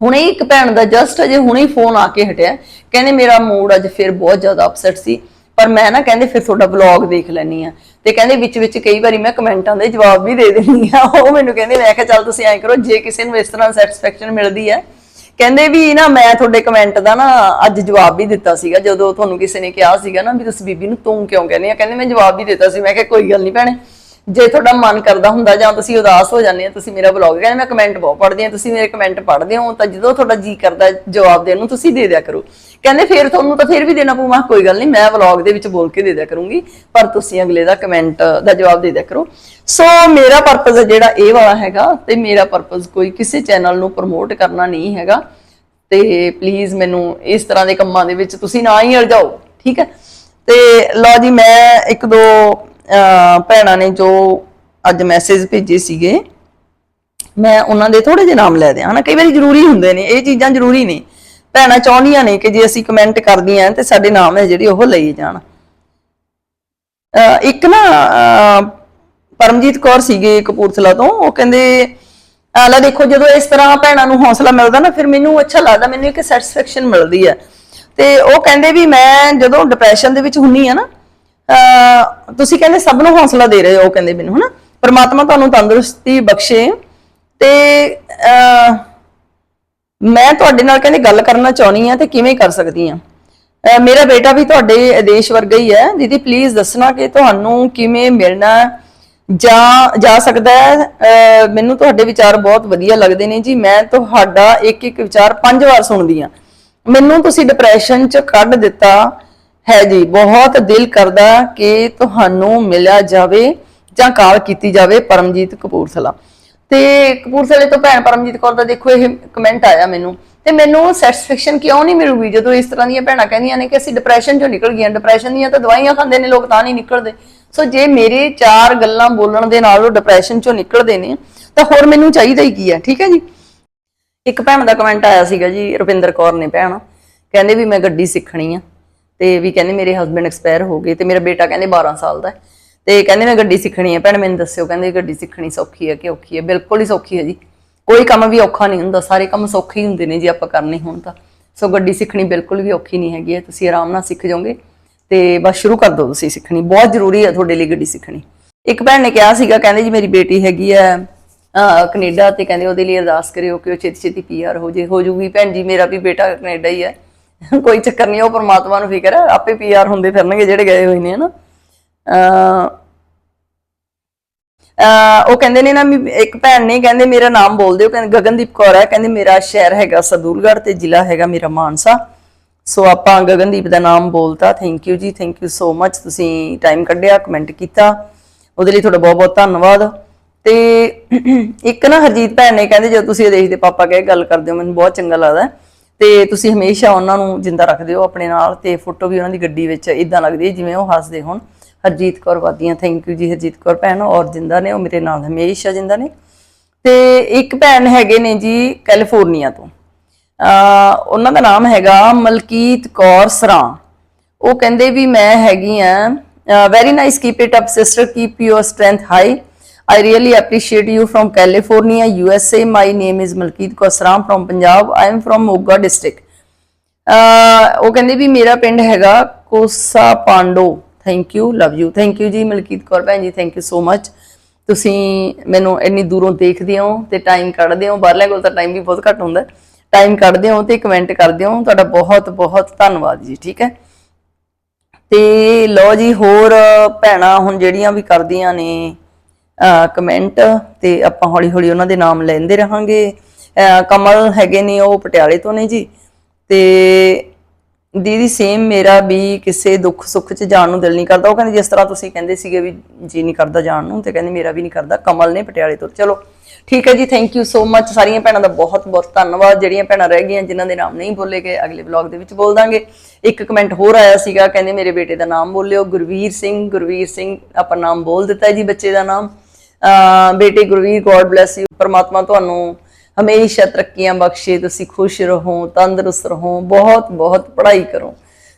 ਹੁਣੇ ਇੱਕ ਭੈਣ ਦਾ ਜਸਟ ਅਜੇ ਹੁਣੇ ਫੋਨ ਆ ਕੇ ਹਟਿਆ। ਕਹਿੰਦੇ ਮੇਰਾ ਮੂਡ ਅੱਜ ਫਿਰ ਬਹੁਤ ਜ਼ਿਆਦਾ ਅਪਸੈਟ ਸੀ। ਪਰ ਮੈਂ ਨਾ ਕਹਿੰਦੇ ਫਿਰ ਤੁਹਾਡਾ ਵਲੌਗ ਦੇਖ ਲੈਣੀ ਆ ਤੇ ਕਹਿੰਦੇ ਵਿੱਚ ਵਿੱਚ ਕਈ ਵਾਰੀ ਮੈਂ ਕਮੈਂਟਾਂ ਦੇ ਜਵਾਬ ਵੀ ਦੇ ਦਿੰਦੀ ਆ ਉਹ ਮੈਨੂੰ ਕਹਿੰਦੇ, ਮੈਂ ਕਿਹਾ ਚੱਲ ਤੁਸੀਂ ਐਂ ਕਰੋ, ਜੇ ਕਿਸੇ ਨੂੰ ਇਸ ਤਰ੍ਹਾਂ ਸੈਟੀਸਫੈਕਸ਼ਨ ਮਿਲਦੀ ਹੈ, ਕਹਿੰਦੇ ਵੀ ਨਾ ਮੈਂ ਤੁਹਾਡੇ ਕਮੈਂਟ ਦਾ ਨਾ ਅੱਜ ਜਵਾਬ ਵੀ ਦਿੱਤਾ ਸੀਗਾ। ਜਦੋਂ ਤੁਹਾਨੂੰ ਕਿਸੇ ਨੇ ਕਿਹਾ ਸੀਗਾ ਨਾ ਵੀ ਤੁਸੀਂ ਬੀਬੀ ਨੂੰ ਤੂੰ ਕਿਉਂ ਕਹਿੰਦੇ ਆ, ਕਹਿੰਦੇ ਮੈਂ ਜਵਾਬ ਵੀ ਦਿੱਤਾ ਸੀ। ਮੈਂ ਕਿਹਾ ਕੋਈ ਗੱਲ ਨਹੀਂ ਭੈਣੇ। ਜੇ ਤੁਹਾਡਾ ਮਨ ਕਰਦਾ ਹੁੰਦਾ ਜਾਂ ਤੁਸੀਂ ਉਦਾਸ ਹੋ ਜਾਂਦੇ ਆ ਤੁਸੀਂ ਮੇਰਾ ਬਲੌਗ ਕਹਿੰਦੇ ਮੈਂ ਕਮੈਂਟ ਬਹੁਤ ਪੜ੍ਹਦੀ ਆ ਤੁਸੀਂ ਮੇਰੇ ਕਮੈਂਟ ਪੜ੍ਹਦੇ ਹੋ, ਤਾਂ ਜਦੋਂ ਤੁਹਾਡਾ ਜੀ ਕਰਦਾ ਜਵਾਬ ਦੇਣ ਨੂੰ ਤੁਸੀਂ ਦੇ ਦਿਆ ਕਰੋ। ਕਹਿੰਦੇ ਫਿਰ ਤੁਹਾਨੂੰ ਤਾਂ ਫਿਰ ਵੀ ਦੇਣਾ ਪਊ ਕੋਈ ਗੱਲ ਨਹੀਂ, ਮੈਂ ਵਲੌਗ ਦੇ ਵਿੱਚ ਬੋਲ ਕੇ ਦੇ ਦਿਆ ਕਰੂੰਗੀ, ਪਰ ਤੁਸੀਂ ਅਗਲੇ ਦਾ ਕਮੈਂਟ ਦਾ ਜਵਾਬ ਦੇ ਦਿਆ ਕਰੋ। ਸੋ ਮੇਰਾ ਪਰਪਸ ਜਿਹੜਾ ਇਹ ਵਾਲਾ ਹੈਗਾ ਤੇ ਮੇਰਾ ਪਰਪਸ ਕੋਈ ਕਿਸੇ ਚੈਨਲ ਨੂੰ ਪ੍ਰਮੋਟ ਕਰਨਾ ਨਹੀਂ ਹੈਗਾ। ਤੇ ਪਲੀਜ਼ ਮੈਨੂੰ ਇਸ ਤਰ੍ਹਾਂ ਦੇ ਕੰਮਾਂ ਦੇ ਵਿੱਚ ਤੁਸੀਂ ਨਾ ਹੀ ਅਲਝਾਓ, ਠੀਕ ਹੈ? ਤੇ ਲਓ ਜੀ, ਮੈਂ ਇੱਕ ਦੋ ਭੈਣਾਂ ਨੇ ਜੋ ਅੱਜ ਮੈਸੇਜ ਭੇਜੇ ਸੀਗੇ, ਮੈਂ ਉਹਨਾਂ ਦੇ ਥੋੜੇ ਜਿਹੇ ਨਾਮ ਲੈ ਦਿਆਂ। ਹਨਾ, ਕਈ ਵਾਰੀ ਜ਼ਰੂਰੀ ਹੁੰਦੇ ਨੇ, ਇਹ ਚੀਜ਼ਾਂ ਜ਼ਰੂਰੀ ਨੇ। ਭੈਣਾਂ ਚਾਹੁੰਦੀਆਂ ਨੇ ਕਿ ਜੇ ਅਸੀਂ ਕਮੈਂਟ ਕਰਦੀਆਂ ਤੇ ਸਾਡੇ ਨਾਮ ਹੈ ਜਿਹੜੇ ਉਹ ਲਏ ਜਾਣ। ਇੱਕ ਨਾ ਪਰਮਜੀਤ ਕੌਰ ਸੀਗੇ ਕਪੂਰਥਲਾ ਤੋਂ, ਉਹ ਕਹਿੰਦੇ ਅਹ ਲੈ ਦੇਖੋ, ਜਦੋਂ ਇਸ ਤਰ੍ਹਾਂ ਭੈਣਾਂ ਨੂੰ ਹੌਸਲਾ ਮਿਲਦਾ ਨਾ, ਫਿਰ ਮੈਨੂੰ ਅੱਛਾ ਲੱਗਦਾ, ਮੈਨੂੰ ਇੱਕ ਸੈਟੀਸਫੈਕਸ਼ਨ ਮਿਲਦੀ ਹੈ। ਤੇ ਉਹ ਕਹਿੰਦੇ ਵੀ ਮੈਂ ਜਦੋਂ ਡਿਪਰੈਸ਼ਨ ਦੇ ਵਿੱਚ ਹੁੰਨੀ ਆ ਨਾ ਤੁਸੀਂ ਕਹਿੰਦੇ ਸਭ ਨੂੰ ਹੌਸਲਾ ਦੇ ਰਹੇ ਹੋ, ਉਹ ਕਹਿੰਦੇ ਮੈਨੂੰ, ਹਨਾ? ਪ੍ਰਮਾਤਮਾ ਤੁਹਾਨੂੰ ਤੰਦਰੁਸਤੀ ਬਖਸ਼ੇ ਤੇ ਮੈਂ ਤੁਹਾਡੇ ਨਾਲ ਕਹਿੰਦੇ ਗੱਲ ਕਰਨਾ ਚਾਹੁੰਦੀ ਆ ਤੇ ਕਿਵੇਂ ਕਰ ਸਕਦੀ ਆ ਮੇਰਾ ਬੇਟਾ ਵੀ ਤੁਹਾਡੇ ਆਦੇਸ਼ ਵਰਗਾ ਹੀ ਹੈ। ਦੀਦੀ ਪਲੀਜ਼ ਦੱਸਣਾ ਕਿ ਤੁਹਾਨੂੰ ਕਿਵੇਂ ਮਿਲਣਾ ਜਾ ਜਾ ਸਕਦਾ ਹੈ? ਅਹ, ਮੈਨੂੰ ਤੁਹਾਡੇ ਵਿਚਾਰ ਬਹੁਤ ਵਧੀਆ ਲੱਗਦੇ ਨੇ ਜੀ। ਮੈਂ ਤੁਹਾਡਾ ਇੱਕ ਇੱਕ ਵਿਚਾਰ ਪੰਜ ਵਾਰ ਸੁਣਦੀ ਆ ਮੈਨੂੰ ਤੁਸੀਂ ਡਿਪਰੈਸ਼ਨ ਚ ਕੱਢ ਦਿੱਤਾ। ਹੈ ਜੀ। ਬਹੁਤ ਦਿਲ ਕਰਦਾ ਕਿ ਤੁਹਾਨੂੰ ਮਿਲਿਆ ਜਾਵੇ ਜਾਂ ਕਾਲ ਕੀਤੀ ਜਾਵੇ ਪਰਮਜੀਤ ਕਪੂਰਥਲਾ। ਤੇ ਕਪੂਰਥਲੇ ਤੋਂ ਭੈਣ ਪਰਮਜੀਤ ਕੌਰ ਦਾ ਦੇਖੋ ਇਹ ਕਮੈਂਟ ਆਇਆ ਮੈਨੂੰ। ਤੇ ਮੈਨੂੰ ਸੈਟੀਸਫੈਕਸ਼ਨ ਕਿਉਂ ਨਹੀਂ ਮਿਲੂਗੀ ਜਦੋਂ ਇਸ ਤਰ੍ਹਾਂ ਦੀਆਂ ਭੈਣਾਂ ਕਹਿੰਦੀਆਂ ਨੇ ਕਿ ਅਸੀਂ ਡਿਪਰੈਸ਼ਨ ਚੋਂ ਨਿਕਲ ਗਈਆਂ। ਡਿਪਰੈਸ਼ਨ ਦੀਆਂ ਤਾਂ ਦਵਾਈਆਂ ਖਾਂਦੇ ਨੇ, ਲੋਕ ਤਾਂ ਨਹੀਂ ਨਿਕਲਦੇ। ਸੋ ਜੇ ਮੇਰੇ ਚਾਰ ਗੱਲਾਂ ਬੋਲਣ ਦੇ ਨਾਲ ਉਹ ਡਿਪਰੈਸ਼ਨ ਚੋਂ ਨਿਕਲਦੇ ਨੇ, ਤਾਂ ਹੋਰ ਮੈਨੂੰ ਚਾਹੀਦਾ ਹੀ ਕੀ ਹੈ? ਠੀਕ ਹੈ ਜੀ? ਇੱਕ ਭੈਣ ਦਾ ਕਮੈਂਟ ਆਇਆ ਸੀਗਾ ਜੀ, ਰੁਪਿੰਦਰ ਕੌਰ ਨੇ ਭੈਣ। ਕਹਿੰਦੇ ਵੀ ਮੈਂ ਗੱਡੀ ਸਿੱਖਣੀ ਆ। ਤੇ ਵੀ ਕਹਿੰਦੇ ਮੇਰੇ ਹਸਬੰਡ ਐਕਸਪਾਇਰ ਹੋ ਗਏ ਤੇ ਮੇਰਾ ਬੇਟਾ ਕਹਿੰਦੇ 12 ਸਾਲ ਦਾ ਹੈ। ਤੇ ਕਹਿੰਦੇ ਮੈਂ ਗੱਡੀ ਸਿੱਖਣੀ ਹੈ। ਭੈਣ ਮੈਨੂੰ ਦੱਸਿਓ ਕਹਿੰਦੇ ਗੱਡੀ ਸਿੱਖਣੀ ਸੌਖੀ ਹੈ ਕਿ ਔਖੀ ਹੈ? ਬਿਲਕੁਲ ਹੀ ਸੌਖੀ ਹੈ ਜੀ। ਕੋਈ ਕੰਮ ਵੀ ਔਖਾ ਨਹੀਂ ਹੁੰਦਾ। ਸਾਰੇ ਕੰਮ ਸੌਖੇ ਹੀ ਹੁੰਦੇ ਨੇ ਜੇ ਆਪਾਂ ਕਰਨੇ ਹੋਣ ਤਾਂ। ਸੋ ਗੱਡੀ ਸਿੱਖਣੀ ਬਿਲਕੁਲ ਵੀ ਔਖੀ ਨਹੀਂ ਹੈਗੀ ਹੈ। ਤੁਸੀਂ ਆਰਾਮ ਨਾਲ ਸਿੱਖ ਜਾਓਗੇ ਤੇ ਬਸ ਸ਼ੁਰੂ ਕਰ ਦਿਓ ਤੁਸੀਂ ਸਿੱਖਣੀ। ਬਹੁਤ ਜ਼ਰੂਰੀ ਹੈ ਤੁਹਾਡੇ ਲਈ ਗੱਡੀ ਸਿੱਖਣੀ। ਇੱਕ ਭੈਣ ਨੇ ਕਿਹਾ ਸੀਗਾ ਕਹਿੰਦੇ ਜੀ ਮੇਰੀ ਬੇਟੀ ਹੈਗੀ ਹੈ ਅਹ, ਕੈਨੇਡਾ ਤੇ ਕਹਿੰਦੇ ਉਹਦੇ ਲਈ ਅਰਦਾਸ ਕਰਿਓ ਕਿ ਉਹ ਛੇਤੀ ਛੇਤੀ ਪੀਆਰ ਹੋ ਜੇ। ਹੋ ਜੂਗੀ ਭੈਣ ਜੀ ਮੇਰਾ ਵੀ ਬੇਟਾ ਕੈਨੇਡਾ ਹੀ ਹੈ। ਕੋਈ ਚੱਕਰ ਨਹੀਂ, ਉਹ ਪਰਮਾਤਮਾ ਨੂੰ ਫਿਕਰ ਹੈ, ਆਪੇ ਪੀਆਰ ਹੁੰਦੇ ਫਿਰਨਗੇ ਜਿਹੜੇ ਗਏ ਹੋਏ ਨੇ, ਹਨਾ? ਉਹ ਕਹਿੰਦੇ ਨੇ ਨਾ ਇੱਕ ਭੈਣ ਨੇ, ਕਹਿੰਦੇ ਮੇਰਾ ਨਾਮ ਬੋਲ ਦਿਓ, ਕਹਿੰਦੇ ਗਗਨਦੀਪ ਕੌਰ ਹੈ, ਕਹਿੰਦੇ ਮੇਰਾ ਸ਼ਹਿਰ ਹੈਗਾ ਸਦੂਲਗੜ੍ਹ ਤੇ ਜ਼ਿਲ੍ਹਾ ਹੈਗਾ ਮੇਰਾ ਮਾਨਸਾ। ਸੋ ਆਪਾਂ ਗਗਨਦੀਪ ਦਾ ਨਾਮ ਬੋਲਤਾ ਥੈਂਕ ਯੂ ਜੀ ਥੈਂਕ ਯੂ ਸੋ ਮੱਚ ਤੁਸੀਂ ਟਾਈਮ ਕੱਢਿਆ ਕਮੈਂਟ ਕੀਤਾ, ਉਹਦੇ ਲਈ ਤੁਹਾਡਾ ਬਹੁਤ ਬਹੁਤ ਧੰਨਵਾਦ। ਤੇ ਇੱਕ ਨਾ ਹਰਜੀਤ ਭੈਣ ਨੇ, ਕਹਿੰਦੇ ਜਦੋਂ ਤੁਸੀਂ ਇਹ ਦੇਖਦੇ ਪਾਪਾ ਕਹੇ, ਗੱਲ ਕਰਦੇ ਹੋ, ਮੈਨੂੰ ਬਹੁਤ ਚੰਗਾ ਲੱਗਦਾ ਤੇ ਤੁਸੀਂ ਹਮੇਸ਼ਾ ਉਹਨਾਂ ਨੂੰ ਜਿੰਦਾ ਰੱਖਦੇ ਹੋ ਆਪਣੇ ਨਾਲ ਤੇ ਫੋਟੋ ਵੀ ਉਹਨਾਂ ਦੀ ਗੱਡੀ ਵਿੱਚ ਇਦਾਂ ਲੱਗਦੀ ਹੈ ਜਿਵੇਂ ਉਹ ਹੱਸਦੇ ਹੋਣ। ਹਰਜੀਤ ਕੌਰ ਵਾਦੀਆਂ ਥੈਂਕ ਯੂ ਜੀ ਹਰਜੀਤ ਕੌਰ ਭੈਣ, ਔਰ ਜਿੰਦਾ ਨੇ, ਉਹ ਮੇਰੇ ਨਾਲ ਹਮੇਸ਼ਾ ਜਿੰਦਾ ਨੇ। ਤੇ ਇੱਕ ਭੈਣ ਹੈਗੇ ਨੇ ਜੀ ਕੈਲੀਫੋਰਨੀਆ ਤੋਂ। ਅਹ ਉਹਨਾਂ ਦਾ ਨਾਮ ਹੈਗਾ ਮਲਕੀਤ ਕੌਰ ਸਰਾਂ। ਉਹ ਕਹਿੰਦੇ ਵੀ ਮੈਂ ਹੈਗੀ ਆ very nice keep it up sister keep your strength high I really appreciate you from California, USA. My name is Malkeet Kaur Saram from Punjab. I am from Moga district. ਅਹ ਉਹ ਕਹਿੰਦੇ ਵੀ ਮੇਰਾ ਪਿੰਡ ਹੈਗਾ Kosa Pando. Thank you love you thank you ਜੀ ਮਲਕੀਤ ਕੌਰ ਭੈਣ ਜੀ ਥੈਂਕ ਯੂ ਸੋ ਮੱਚ ਤੁਸੀਂ ਮੈਨੂੰ ਇੰਨੀ ਦੂਰੋਂ ਦੇਖਦੇ ਹੋ ਤੇ ਟਾਈਮ ਕੱਢਦੇ ਹੋ। ਬਾਹਰਲਿਆਂ ਕੋਲ ਤਾਂ ਟਾਈਮ ਵੀ ਬਹੁਤ ਘੱਟ ਹੁੰਦਾ। ਟਾਈਮ ਕੱਢਦੇ ਹੋ ਤੇ ਕਮੈਂਟ ਕਰਦੇ ਹੋ। ਤੁਹਾਡਾ ਬਹੁਤ ਬਹੁਤ ਧੰਨਵਾਦ ਜੀ ਠੀਕ ਹੈ? ਤੇ ਲਓ ਜੀ ਹੋਰ ਭੈਣਾਂ ਹੁਣ ਜਿਹੜੀਆਂ ਵੀ ਕਰਦੀਆਂ ਨੇ ਕਮੈਂਟ ਤੇ ਆਪਾਂ ਹੌਲੀ ਹੌਲੀ ਉਹਨਾਂ ਦੇ ਨਾਮ ਲੈਂਦੇ ਰਹਾਂਗੇ। ਕਮਲ ਹੈਗੇ ਨੇ, ਉਹ ਪਟਿਆਲੇ ਤੋਂ ਨੇ ਜੀ। ਤੇ ਦੀਦੀ ਸੇਮ ਮੇਰਾ ਵੀ ਕਿਸੇ ਦੁੱਖ ਸੁੱਖ 'ਚ ਜਾਣ ਨੂੰ ਦਿਲ ਨਹੀਂ ਕਰਦਾ। ਉਹ ਕਹਿੰਦੇ ਜਿਸ ਤਰ੍ਹਾਂ ਤੁਸੀਂ ਕਹਿੰਦੇ ਸੀਗੇ ਵੀ ਜੀ ਨਹੀਂ ਕਰਦਾ ਜਾਣ ਨੂੰ, ਤੇ ਕਹਿੰਦੇ ਮੇਰਾ ਵੀ ਨਹੀਂ ਕਰਦਾ। ਕਮਲ ਨੇ ਪਟਿਆਲੇ ਤੋਂ। ਚਲੋ, ਠੀਕ ਹੈ ਜੀ ਥੈਂਕ ਯੂ ਸੋ ਮੱਚ ਸਾਰੀਆਂ ਭੈਣਾਂ ਦਾ ਬਹੁਤ ਬਹੁਤ ਧੰਨਵਾਦ। ਜਿਹੜੀਆਂ ਭੈਣਾਂ ਰਹਿ ਗਈਆਂ, ਜਿਨ੍ਹਾਂ ਦੇ ਨਾਮ ਨਹੀਂ ਬੋਲੇ ਗਏ, ਅਗਲੇ ਵਲੌਗ ਦੇ ਵਿੱਚ ਬੋਲ ਦਾਂਗੇ। ਇੱਕ ਕਮੈਂਟ ਹੋਰ ਆਇਆ ਸੀਗਾ, ਕਹਿੰਦੇ ਮੇਰੇ ਬੇਟੇ ਦਾ ਨਾਮ ਬੋਲਿਓ। ਗੁਰਵੀਰ ਸਿੰਘ ਗੁਰਵੀਰ ਸਿੰਘ ਆਪਾਂ ਨਾਮ ਬੋਲ ਦਿੱਤਾ ਜੀ ਬੱਚੇ ਦਾ ਨਾਮ। ਬੇਟੇ ਗੁਰਵੀਰ ਗੋਡ ਬlesਸ ਯੂ ਪਰਮਾਤਮਾ ਤੁਹਾਨੂੰ ਹਮੇਸ਼ਾ ਤਰੱਕੀਆਂ ਬਖਸ਼ੇ, ਤੁਸੀਂ ਖੁਸ਼ ਰਹੋ, ਤੰਦਰੁਸਤ ਰਹੋ, ਬਹੁਤ ਬਹੁਤ ਪੜ੍ਹਾਈ ਕਰੋ।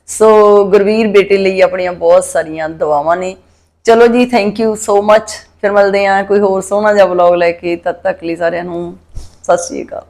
ਸੋ ਗੁਰਵੀਰ ਬੇਟੇ ਲਈ ਆਪਣੀਆਂ ਬਹੁਤ ਸਾਰੀਆਂ ਦੁਆਵਾਂ ਨੇ। ਚਲੋ ਜੀ ਥੈਂਕ ਯੂ ਸੋ ਮੱਚ ਫਿਰ ਮਿਲਦੇ ਹਾਂ ਕੋਈ ਹੋਰ ਸੋਹਣਾ ਜਿਹਾ ਵਲੌਗ ਲੈ ਕੇ। ਤਦ ਤੱਕ ਲਈ ਸਾਰਿਆਂ ਨੂੰ ਸਤਿ ਸ਼੍ਰੀ ਅਕਾਲ।